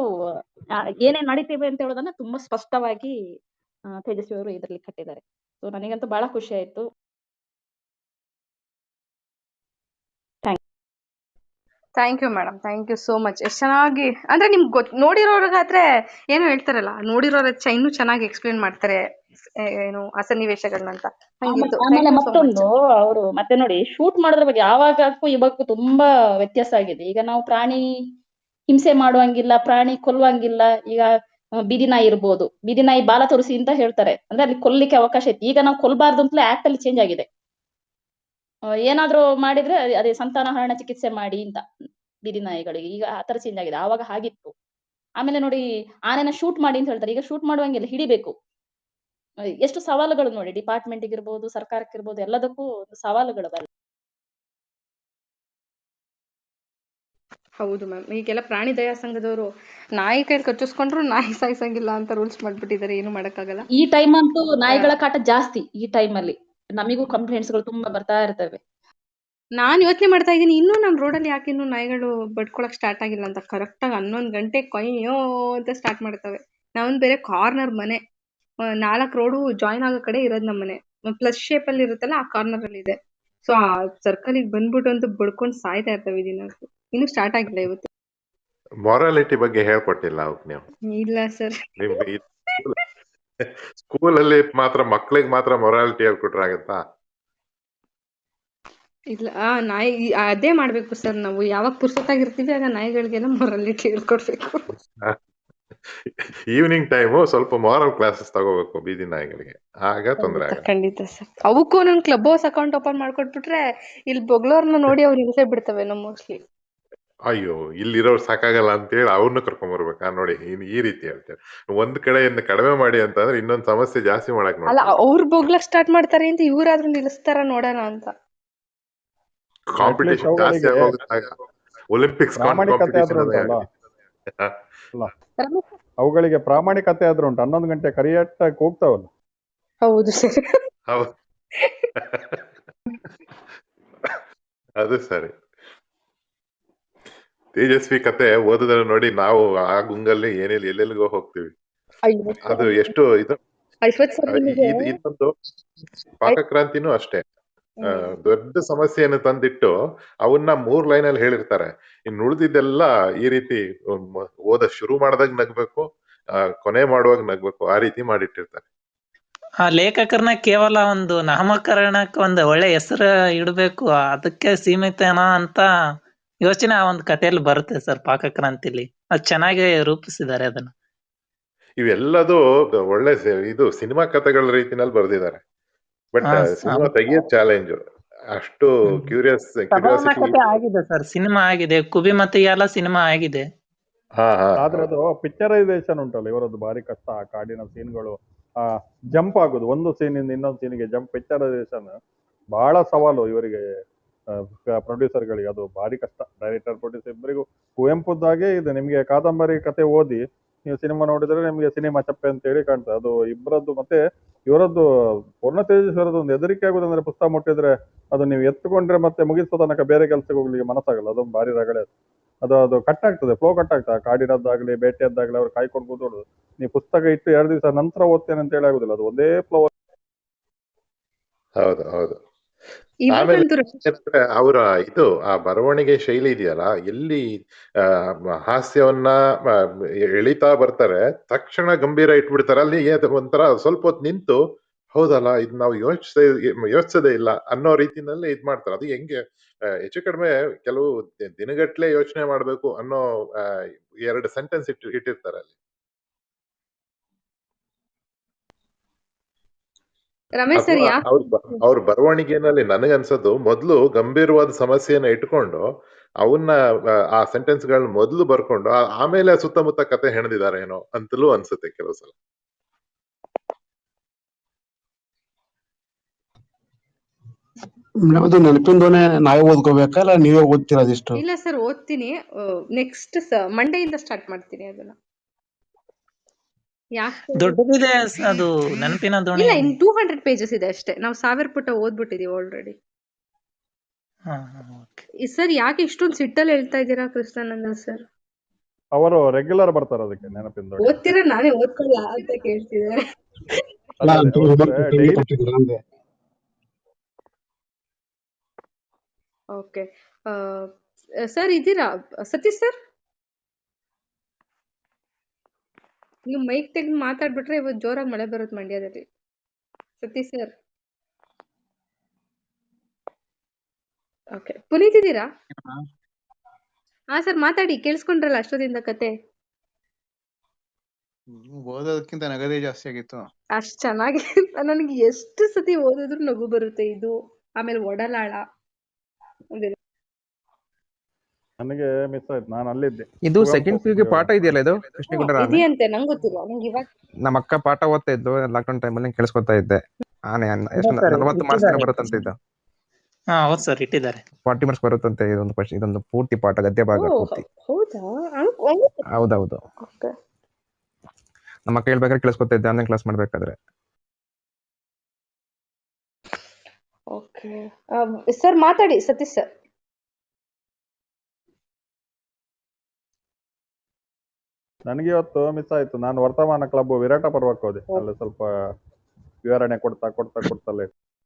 ಏನೇನ್ ನಡೀತೇವೆ ಅಂತ ಹೇಳೋದನ್ನ ತುಂಬಾ ಸ್ಪಷ್ಟವಾಗಿ ತೇಜಸ್ವಿ ಅವರು ಇದರಲ್ಲಿ ಕಟ್ಟಿದ್ದಾರೆ. ಸೊ ನನಗಂತೂ ಬಹಳ ಖುಷಿ ಆಯ್ತು. Thank you madam thank you so much ಎಷ್ಟು ಚೆನ್ನಾಗಿ, ಅಂದ್ರೆ ನಿಮ್ಗೆ ಗೊತ್, ನೋಡಿರೋರ್ಗಾದ್ರೆ ಏನು ಹೇಳ್ತಾರಲ್ಲ, ನೋಡಿರೋರ ಚೈನು ಚೆನ್ನಾಗಿ ಎಕ್ಸ್ಪ್ಲೇನ್ ಮಾಡ್ತಾರೆ. ಏನು ಆ ಸನ್ನಿವೇಶಗಳನ್ನ ಅಂತ ಆಮೇಲೆ. ಮತ್ತೊಂದು ಅವರು ಮತ್ತೆ ನೋಡಿ ಶೂಟ್ ಮಾಡೋದ್ರ ಬಗ್ಗೆ ಆವಾಗಕ್ಕೂ ಇವಾಗಕ್ಕೂ ತುಂಬಾ ವ್ಯತ್ಯಾಸ ಆಗಿದೆ. ಈಗ ನಾವು ಪ್ರಾಣಿ ಹಿಂಸೆ ಮಾಡುವಂಗಿಲ್ಲ ಪ್ರಾಣಿ ಕೊಲ್ಲುವಂಗಿಲ್ಲ ಈಗ ಬೀದಿ ನಾಯಿ ಇರ್ಬೋದು. ಬೀದಿ ನಾಯಿ ಬಾಲ ತೋರಿಸಿ ಅಂತ ಹೇಳ್ತಾರೆ. ಅಂದ್ರೆ ಅಲ್ಲಿ ಕೊಲ್ಲಿಕ್ಕೆ ಅವಕಾಶ ಇತ್ತು. ಈಗ ನಾವು ಕೊಲ್ಬಾರ್ದು ಅಂತಲೇ ಆಕ್ಟ್ ಅಲ್ಲಿ ಚೇಂಜ್ ಆಗಿದೆ. ಏನಾದ್ರೂ ಮಾಡಿದ್ರೆ ಅದೇ- ಸಂತಾನಹರಣ ಚಿಕಿತ್ಸೆ ಮಾಡಿ ಅಂತ ಬೀದಿ ನಾಯಿಗಳಿಗೆ. ಈಗ ಆತರ ತರ ಚೇಂಜ್ ಆಗಿದೆ. ಆವಾಗ ಹಾಗಿತ್ತು. ಆಮೇಲೆ ನೋಡಿ ಆನೆನ ಶೂಟ್ ಮಾಡಿ ಅಂತ ಹೇಳ್ತಾರೆ. ಈಗ ಶೂಟ್ ಮಾಡುವಂಗಿಲ್ಲ ಹಿಡಿಬೇಕು. ಎಷ್ಟು ಸವಾಲುಗಳು ನೋಡಿ ಡಿಪಾರ್ಟ್ಮೆಂಟ್ ಇರ್ಬೋದು ಸರ್ಕಾರಕ್ಕಿರ್ಬೋದು ಎಲ್ಲದಕ್ಕೂ ಒಂದು ಸವಾಲುಗಳು ಬರ್ತವೆ. ಹೌದು ಮ್ಯಾಮ್ ಈಗೆಲ್ಲ ಪ್ರಾಣಿ ದಯಾ ಸಂಘದವರು ನಾಯಿ ಕೈ ಕಚ್ಚಿಸ್ಕೊಂಡ್ರು ನಾಯಿ ಸಾಯಿಸಂಗಿಲ್ಲ ಅಂತ ರೂಲ್ಸ್ ಮಾಡ್ಬಿಟ್ಟಿದ್ದಾರೆ ಏನು ಮಾಡಕ್ಕಾಗಲ್ಲ. ಈ ಟೈಮ್ ಅಂತೂ ನಾಯಿಗಳ ಕಾಟ ಜಾಸ್ತಿ ಈ ಟೈಮ್ ಅಲ್ಲಿ. ನಮಿಗೂ ಕಂಪ್ಲೇಂಟ್ಸ್ಗಳು ತುಂಬಾ ಬರ್ತಾ ಇರ್ತವೆ. ನಾನ್ ಯೋಚನೆ ಮಾಡ್ತಾ ಇದ್ದೀನಿ ಇನ್ನೂ ನಾನ್ ರೋಡ್ ಅಲ್ಲಿ ಯಾಕೆ ಇನ್ನೂ ನಾಯಿಗಳು ಬಡ್ಕೊಳಕ್ ಸ್ಟಾರ್ಟ್ ಆಗಿಲ್ಲ ಅಂತ ಕರೆಕ್ಟಾಗಿ ಹನ್ನೊಂದು ಗಂಟೆ ಕೊಯ್ಯೋ ಅಂತ ಸ್ಟಾರ್ಟ್ ಮಾಡ್ತವೆ. ನಾವೊಂದು ಬೇರೆ ಕಾರ್ನರ್ ಮನೆ. ನಾಲ್ಕು ರೋಡು ಜಾಯಿನ್ ಆಗೋ ಕಡೆ ಇರೋದು ನಮ್ಮ ಮನೆ ಪ್ಲಸ್ ಶೇಪ್ ಅಲ್ಲಿ ಇರುತ್ತಲ್ಲ ಆ ಕಾರ್ನರ್ ಅಲ್ಲಿ ಇದೆ. ಸೊ ಆ ಸರ್ಕಲ್ಗೆ ಬಂದ್ಬಿಟ್ಟು ಅಂತ ಬಡ್ಕೊಂಡು ಸಾಯ್ತಾ ಇರ್ತವೆ ದಿನ. ಇನ್ನೂ ಸ್ಟಾರ್ಟ್ ಆಗಿಲ್ಲ ಇವತ್ತು. ಮೊರಾಲಿಟಿ ಬಗ್ಗೆ ಹೇಳ್ಕೊಟ್ಟಿಲ್ಲ ಅವಕ್ ನೀವು. ಇಲ್ಲ ಸರ್ ಸ್ಕೂಲ್ ಅಲ್ಲಿ ಮಾತ್ರ ಮಕ್ಳಿಗೆ ಮಾತ್ರ ಮೊರಾಲಿಟಿ ಹೇಳ್ಕೊಟ್ರಾಗತ್ತಾ ಇಲ್ಲ ನಾಯಿ ಅದೇ ಮಾಡ್ಬೇಕು ಸರ್ ನಾವು. ಯಾವಾಗ ಪುರ್ಸೊತ್ತಾಗಿರ್ತೀವಿ ಆಗ ನಾಯಿಗಳಿಗೆಲ್ಲ ಮೊರಾಲಿಟಿ ಹೇಳ್ಕೊಡ್ಬೇಕು. ಈವ್ನಿಂಗ್ ಟೈಮು ಸ್ವಲ್ಪ ಮಾರಲ್ ಕ್ಲಾಸಸ್ ತಗೋಬೇಕು ಬೀದಿ ನಾಯಿಗಳಿಗೆ. ಆಗ ತೊಂದ್ರೆ ಖಂಡಿತ ಆಗಲ್ಲ. ಖಂಡಿತ ಸರ್. ಅವಕ್ಕೂ ನನ್ ಕ್ಲಬ್ ಹೌಸ್ ಅಕೌಂಟ್ ಓಪನ್ ಮಾಡ್ಕೊಟ್ಬಿಟ್ರೆ ಇಲ್ಲಿ ಬೊಗ್ಲೋರ್ನ ನೋಡಿ ಅವ್ರು ಹಿಂಸೆ ಬಿಡ್ತವೆ ನಮ್ಮ ಮೋಸ್ಟ್ಲಿ ಅಯ್ಯೋ ಇಲ್ಲಿರೋರು ಸಾಕಾಗಲ್ಲ ಅಂತ ಹೇಳಿ ಅವ್ರನ್ನ ಕರ್ಕೊಂಡ್ ಬರ್ಬೇಕಾ? ನೋಡಿ ಈ ರೀತಿ ಹೇಳ್ತೇವೆ ಒಂದ್ ಕಡೆಯಿಂದ ಕಡಿಮೆ ಮಾಡಿ ಅಂತಂದ್ರೆ ಇನ್ನೊಂದ್ ಸಮಸ್ಯೆ ಜಾಸ್ತಿ ಮಾಡಕ್ ಅಲ್ಲ ಅವ್ರ ಬೊಗ್ಲಕ್ ಸ್ಟಾರ್ಟ್ ಮಾಡ್ತಾರೆ ಅಂತ ಇವ್ರಾದ್ರೂ ನಿಲ್ಲಿಸ್ತಾರ ನೋಡೋಣ ಅಂತ. ಕಾಂಪಿಟೇಷನ್ ಜಾಸ್ತಿ ಆಗೋದಾಗ ಒಲಿಂಪಿಕ್ಸ್ ಕಾಂಪಿಟೇಷನ್ ಅವುಗಳಿಗೆ ಪ್ರಾಮಾಣಿಕತೆ ಆದ್ರೂ ಉಂಟು. ಹನ್ನೊಂದು ಗಂಟೆ ಕರಿಯಟ್ಟಾಗಿ ಹೋಗ್ತಾವಲ್ಲ. ಹೌದು. ಸರ್ ಹೌದು. ಅದು ಸರಿ. ತೇಜಸ್ವಿ ಕತೆ ಓದಿದ್ರೆ ನೋಡಿ ನಾವು ಆ ಗುಂಗಲ್ಲಿ ಏನೇ ಎಲ್ಲೆಲ್ಲಿಗೋ ಹೋಗ್ತೀವಿ. ಅದು ಎಷ್ಟು ಇದು ಇದೊಂದು ಪಾಕಕ್ರಾಂತಿನೂ ಅಷ್ಟೇ. ದೊಡ್ಡ ಸಮಸ್ಯೆಯನ್ನು ತಂದಿಟ್ಟು ಅವನ್ನ ಮೂರ್ ಲೈನ್ ಅಲ್ಲಿ ಹೇಳಿರ್ತಾರೆ. ಇನ್ನು ಉಳಿದಿದ್ದೆಲ್ಲ ಈ ರೀತಿ ಮ್, ಓದ ಶುರು ಮಾಡಿದಾಗ ನಗ್ಬೇಕು ಆ, ಕೊನೆ ಮಾಡುವಾಗ ನಗ್ಬೇಕು ಆ ರೀತಿ ಮಾಡಿಟ್ಟಿರ್ತಾರೆ. ಆ ಲೇಖಕರನ್ನ ಕೇವಲ ಒಂದು ನಾಮಕರಣಕ್ಕೆ ಒಂದು ಒಳ್ಳೆ ಹೆಸರು ಇಡಬೇಕು ಅದಕ್ಕೆ ಸೀಮಿತನಾ ಅಂತ ಯೋಚನೆ ಆ ಒಂದು ಕಥೆಯಲ್ಲಿ ಬರುತ್ತೆ ಸರ್ ಪಾಕಕ್ರಾಂತಿಲಿ. ಅದು ಚೆನ್ನಾಗಿ ರೂಪಿಸಿದ್ದಾರೆ ಅದನ್ನ. ಇವೆಲ್ಲದೂ ಒಳ್ಳೆ ಸ- ಇದು ಸಿನಿಮಾ ಕಥೆಗಳ ರೀತಿನಲ್ಲಿ ಬರ್ದಿದ್ದಾರೆ. ಬಟ್ ಹಾ, ಸಿನಿಮಾ ತೆಗೆಯ ಚಾಲೆಂಜ್ ಅಷ್ಟು. ಕ್ಯೂರಿಯಸ್ ಕ್ಯೂರಿಯಾಸಿಟಿ ಆಗಿದೆ ಸರ್ ಸಿನಿಮಾ ಆಗಿದೆ. ಕುಬಿ ಮತ್ತೆ ಎಲ್ಲ ಸಿನಿಮಾ ಆಗಿದೆ. ಹಾ ಹಾ. ಆದ್ರೆ ಅದು ಪಿಕ್ಚರೈಸೇಷನ್ ಉಂಟಲ್ಲ ಇವರದ್ದು ಭಾರಿ ಕಷ್ಟ ಆ ಕಾಡಿನ ಸೀನ್ಗಳು ಆ ಜಂಪ್ ಆಗುದು ಒಂದು ಸೀನ್ ಇಂದ ಇನ್ನೊಂದು ಸೀನಿಗೆ ಜಂಪ್ ಪಿಕ್ಚರೈಸೇಷನ್ ಬಹಳ ಸವಾಲು ಇವರಿಗೆ ಪ್ರೊಡ್ಯೂಸರ್ಗಳಿಗೆ ಅದು ಭಾರಿ ಕಷ್ಟ. ಡೈರೆಕ್ಟರ್ ಪ್ರೊಡ್ಯೂಸರ್ ಇಬ್ಬರಿಗೂ ಕುವೆಂಪುದಾಗೆ ಇದೆ ನಿಮಗೆ ಕಾದಂಬರಿ ಕತೆ ಓದಿ ನೀವು ಸಿನಿಮಾ ನೋಡಿದ್ರೆ ನಿಮಗೆ ಸಿನಿಮಾ ಚಪ್ಪೆ ಅಂತ ಹೇಳಿ ಕಾಣ್ತದೆ. ಅದು ಇಬ್ಬರದ್ದು ಮತ್ತೆ ಇವರದ್ದು ಪೂರ್ಣ ತೇಜಸ್ವರದ್ದು ಒಂದು ಹೆದರಿಕೆ ಆಗುದಂದ್ರೆ ಪುಸ್ತಕ ಮುಟ್ಟಿದ್ರೆ ಅದು ನೀವು ಎತ್ತುಕೊಂಡ್ರೆ ಮತ್ತೆ ಮುಗಿಸೋ ತನಕ ಬೇರೆ ಕೆಲಸಕ್ಕೆ ಹೋಗ್ಲಿಕ್ಕೆ ಮನಸ್ಸಾಗಲ್ಲ. ಅದೊಂದು ಭಾರಿ ರಗಳೆ ಅದು. ಅದು ಕಟ್ ಆಗ್ತದೆ ಫ್ಲೋ ಕಟ್ ಆಗ್ತದೆ. ಕಾಡಿನದ್ದಾಗ್ಲಿ, ಬೇಟೆಯದ್ದಾಗ್ಲಿ ಅವ್ರು ಕಾಯ್ಕೊಂಡು ಕೂತ್ಕೊಳ್ಳೋದು. ನೀವು ಪುಸ್ತಕ ಇಟ್ಟು ಎರಡು ದಿವಸ ನಂತರ ಓದ್ತೇನೆ ಅಂತ ಹೇಳಿ ಆಗುದಿಲ್ಲ. ಅದು ಒಂದೇ ಫ್ಲೋ ಹೌದು ಹೌದು. ಏನಂದ್ರೆ ಅವರ ಇದು ಆ ಬರವಣಿಗೆ ಶೈಲಿ ಇದೆಯಲ್ಲ ಎಲ್ಲಿ ಆ, ಮ- ಹಾಸ್ಯವನ್ನ ಆ, ಎಳಿತಾ ಬರ್ತಾರೆ ತಕ್ಷಣ ಗಂಭೀರ ಇಟ್ಬಿಡ್ತಾರೆ. ಅಲ್ಲಿ ಏನ್ ಒಂಥರ ಸ್ವಲ್ಪ ಹೊತ್ತು ನಿಂತು ಹೌದಲ್ಲ ಇದು ನಾವು ಯೋಚಿಸ ಯೋಚಿಸದೇ ಇಲ್ಲ ಅನ್ನೋ ರೀತಿನಲ್ಲಿ ಇದ್ ಮಾಡ್ತಾರೆ. ಅದು ಹೆಂಗೆ ಆ, ಹೆಚ್ಚು ಕಡಿಮೆ ಕೆಲವು ದಿನಗಟ್ಟಲೆ ದಿನಗಟ್ಲೆ ಯೋಚನೆ ಮಾಡ್ಬೇಕು ಅನ್ನೋ ಆ, ಎರಡು ಸೆಂಟೆನ್ಸ್ ಇಟ್ಟು ಇಟ್ಟಿರ್ತಾರೆ ಅಲ್ಲಿ. ರಮೇಶ್ ಸರ್ ಅವ್ರ ಬರವಣಿಗೆನಲ್ಲಿ ನನಗನ್ಸೋದು ಮೊದಲು ಗಂಭೀರವಾದ ಸಮಸ್ಯೆಯನ್ನ ಇಟ್ಕೊಂಡು ಅವನ್ನ ಆ, ಸೆಂಟೆನ್ಸ್ ಗಳನ್ನ ಮೊದಲು ಬರ್ಕೊಂಡು ಆಮೇಲೆ ಸುತ್ತಮುತ್ತ ಕತೆ ಹೆಣೆದಿದ್ದಾರೆ ಏನೋ ಅಂತಲೂ ಅನ್ಸುತ್ತೆ ಕೆಲವು ಸಲ. ಯಾವ್ದು ನೆನಪಿಂದೋನೆ ನಾವೇ ಓದ್ಕೋಬೇಕಾ? ಇಲ್ಲ ನೀವೇ ಓದ್ತೀರಾ ಅದಿಷ್ಟು ಇಲ್ಲ ಸರ್ ಓದ್ತೀನಿ. ನೆಕ್ಸ್ಟ್ ಮಂಡೆಯಿಂದ ಸ್ಟಾರ್ಟ್ ಮಾಡ್ತೀನಿ ಅದನ್ನ. ದೊಡ್ಡದಿದೆ ಅದು ನೆನಪಿನ ದೋಣಿ. ಇಲ್ಲ ಇನ್ ಟೂ ಹಂಡ್ರೆಡ್ ಪೇಜಸ್ ಇದೆ ಅಷ್ಟೇ. ನಾವು ಸಾವಿರ ಪುಟ ಓದ್ಬಿಟ್ಟಿದೀವಿ ಆಲ್ರೆಡಿ ಹಾ, ಹಾ, okay. ಸರ್ ಯಾಕೆ ಇಷ್ಟೊಂದು ಸಿಟ್ಟಲ್ಲಿ ಹೇಳ್ತಾ ಇದ್ದೀರಾ ಕೃಷ್ಣಾನಂದ ಸರ್? ಅವರು ರೆಗ್ಯುಲರ್ ಬರ್ತಾರೆ ಅದಕ್ಕೆ ನೆನಪಿಂದ ಓದ್ತೀರಾ? ನಾನೇ ಓದ್ಕೊಳ್ಳ ಅಂತ ಕೇಳ್ತಿದ್ದಾರೆ. ಓಕೆ ಸರ್ ಇದ್ದೀರಾ? ಸತೀಶ್ ಸರ್? ನೀವು ಮೈಕ್ ತೆಗೆದು ಮಾತಾಡ್ಬಿಟ್ರೆ ಇವತ್ತು ಜೋರಾಗಿ ಮಳೆ ಬರುತ್ತೆ ಮಂಡ್ಯದಲ್ಲಿ. ಸತೀಶ್ ಸರ್ ಓಕೆ ಪುನೀತ್ ಇದ್ದೀರಾ? ಹಾ ಸರ್ ಮಾತಾಡಿ. ಕೇಳಿಸ್ಕೊಂಡ್ರಲ್ಲ ಅಷ್ಟೊತ್ತಿಂದ ಕತೆ. ಓದೋದಕ್ಕಿಂತ ನಗದೇ ಜಾಸ್ತಿ ಆಗಿತ್ತು. ಅಷ್ಟ್ ಚೆನ್ನಾಗಿ ನನಗೆ ಎಷ್ಟು ಸತಿ ಓದಿದ್ರು ನಗು ಬರುತ್ತೆ ಇದು. ಆಮೇಲೆ ಒಡಲಾಳ. ನನಗೆ ಮಿಸ್ ಆಯ್ತು. ನಾನು ಅಲ್ಲಿದ್ದೆ. ಇದು ಸೆಕೆಂಡ್ ಪಿ ಗೆ ಪಾಠ ಇದೆಯಲ್ಲ ಇದು? ಕೃಷ್ಣಗುಂಡ ರಾಮೆ ಇದೆಯಂತೆ ನಂಗೆ ಗೊತ್ತಿಲ್ಲ. ನಂಗೆ ಇವಾಗ ನಮ್ಮ ಅಕ್ಕ ಪಾಠ ಓದ್ತಾ ಇದ್ದು ಟೈಮ್ ಅಲ್ಲಿ ಕೇಳಿಸ್ಕೊತಾ ಇದ್ದೆ. ಆನೆ ಎಷ್ಟು ಸರ್, ನಲವತ್ತು ಮಾರ್ಕ್ಸ್ ಇಟ್ಟಿದ್ದಾರೆ. ಬರುತ್ತಂತೆ ಇದು. ಹಾ ಹೌದು ಸರ್ ಇಟ್ಟಿದ್ದಾರೆ. ಫಾರ್ಟಿ ಮಾರ್ಕ್ಸ್ ಬರುತ್ತಂತೆ ಇದೊಂದು ಕ್ವಶನ್ ಇದೊಂದು ಪೂರ್ತಿ ಪಾಠ ಗದ್ಯ ಭಾಗ ಪೂರ್ತಿ. ಹೌದಾ? ಹೌದೌದು. ಓಕೆ. ನಮ್ಮ ಅಕ್ಕ ಹೇಳ್ಬೇಕಾದ್ರೆ ಕೇಳಿಸ್ಕೊತಾ ಇದ್ದೆ. ಆನ್ಲೈನ್ ಕ್ಲಾಸ್ ಮಾಡ್ಬೇಕಾದ್ರೆ. ಓಕೆ. ಸರ್ ಮಾತಾಡಿ ಸತೀಶ್ ಸರ್. ನನಗೆ ಇವತ್ತು ಮಿಸ್ ಆಯ್ತು ನಾನು ವರ್ತಮಾನ ಕ್ಲಬ್ ವಿರಾಟ ಪರ್ವಕ್ಕೆ ಹೋದೆ ಅಲ್ಲಿ ಸ್ವಲ್ಪ ವಿವರಣೆ ಕೊಡ್ತಾ ಕೊಡ್ತಾ ಕೊಡ್ತಾ late.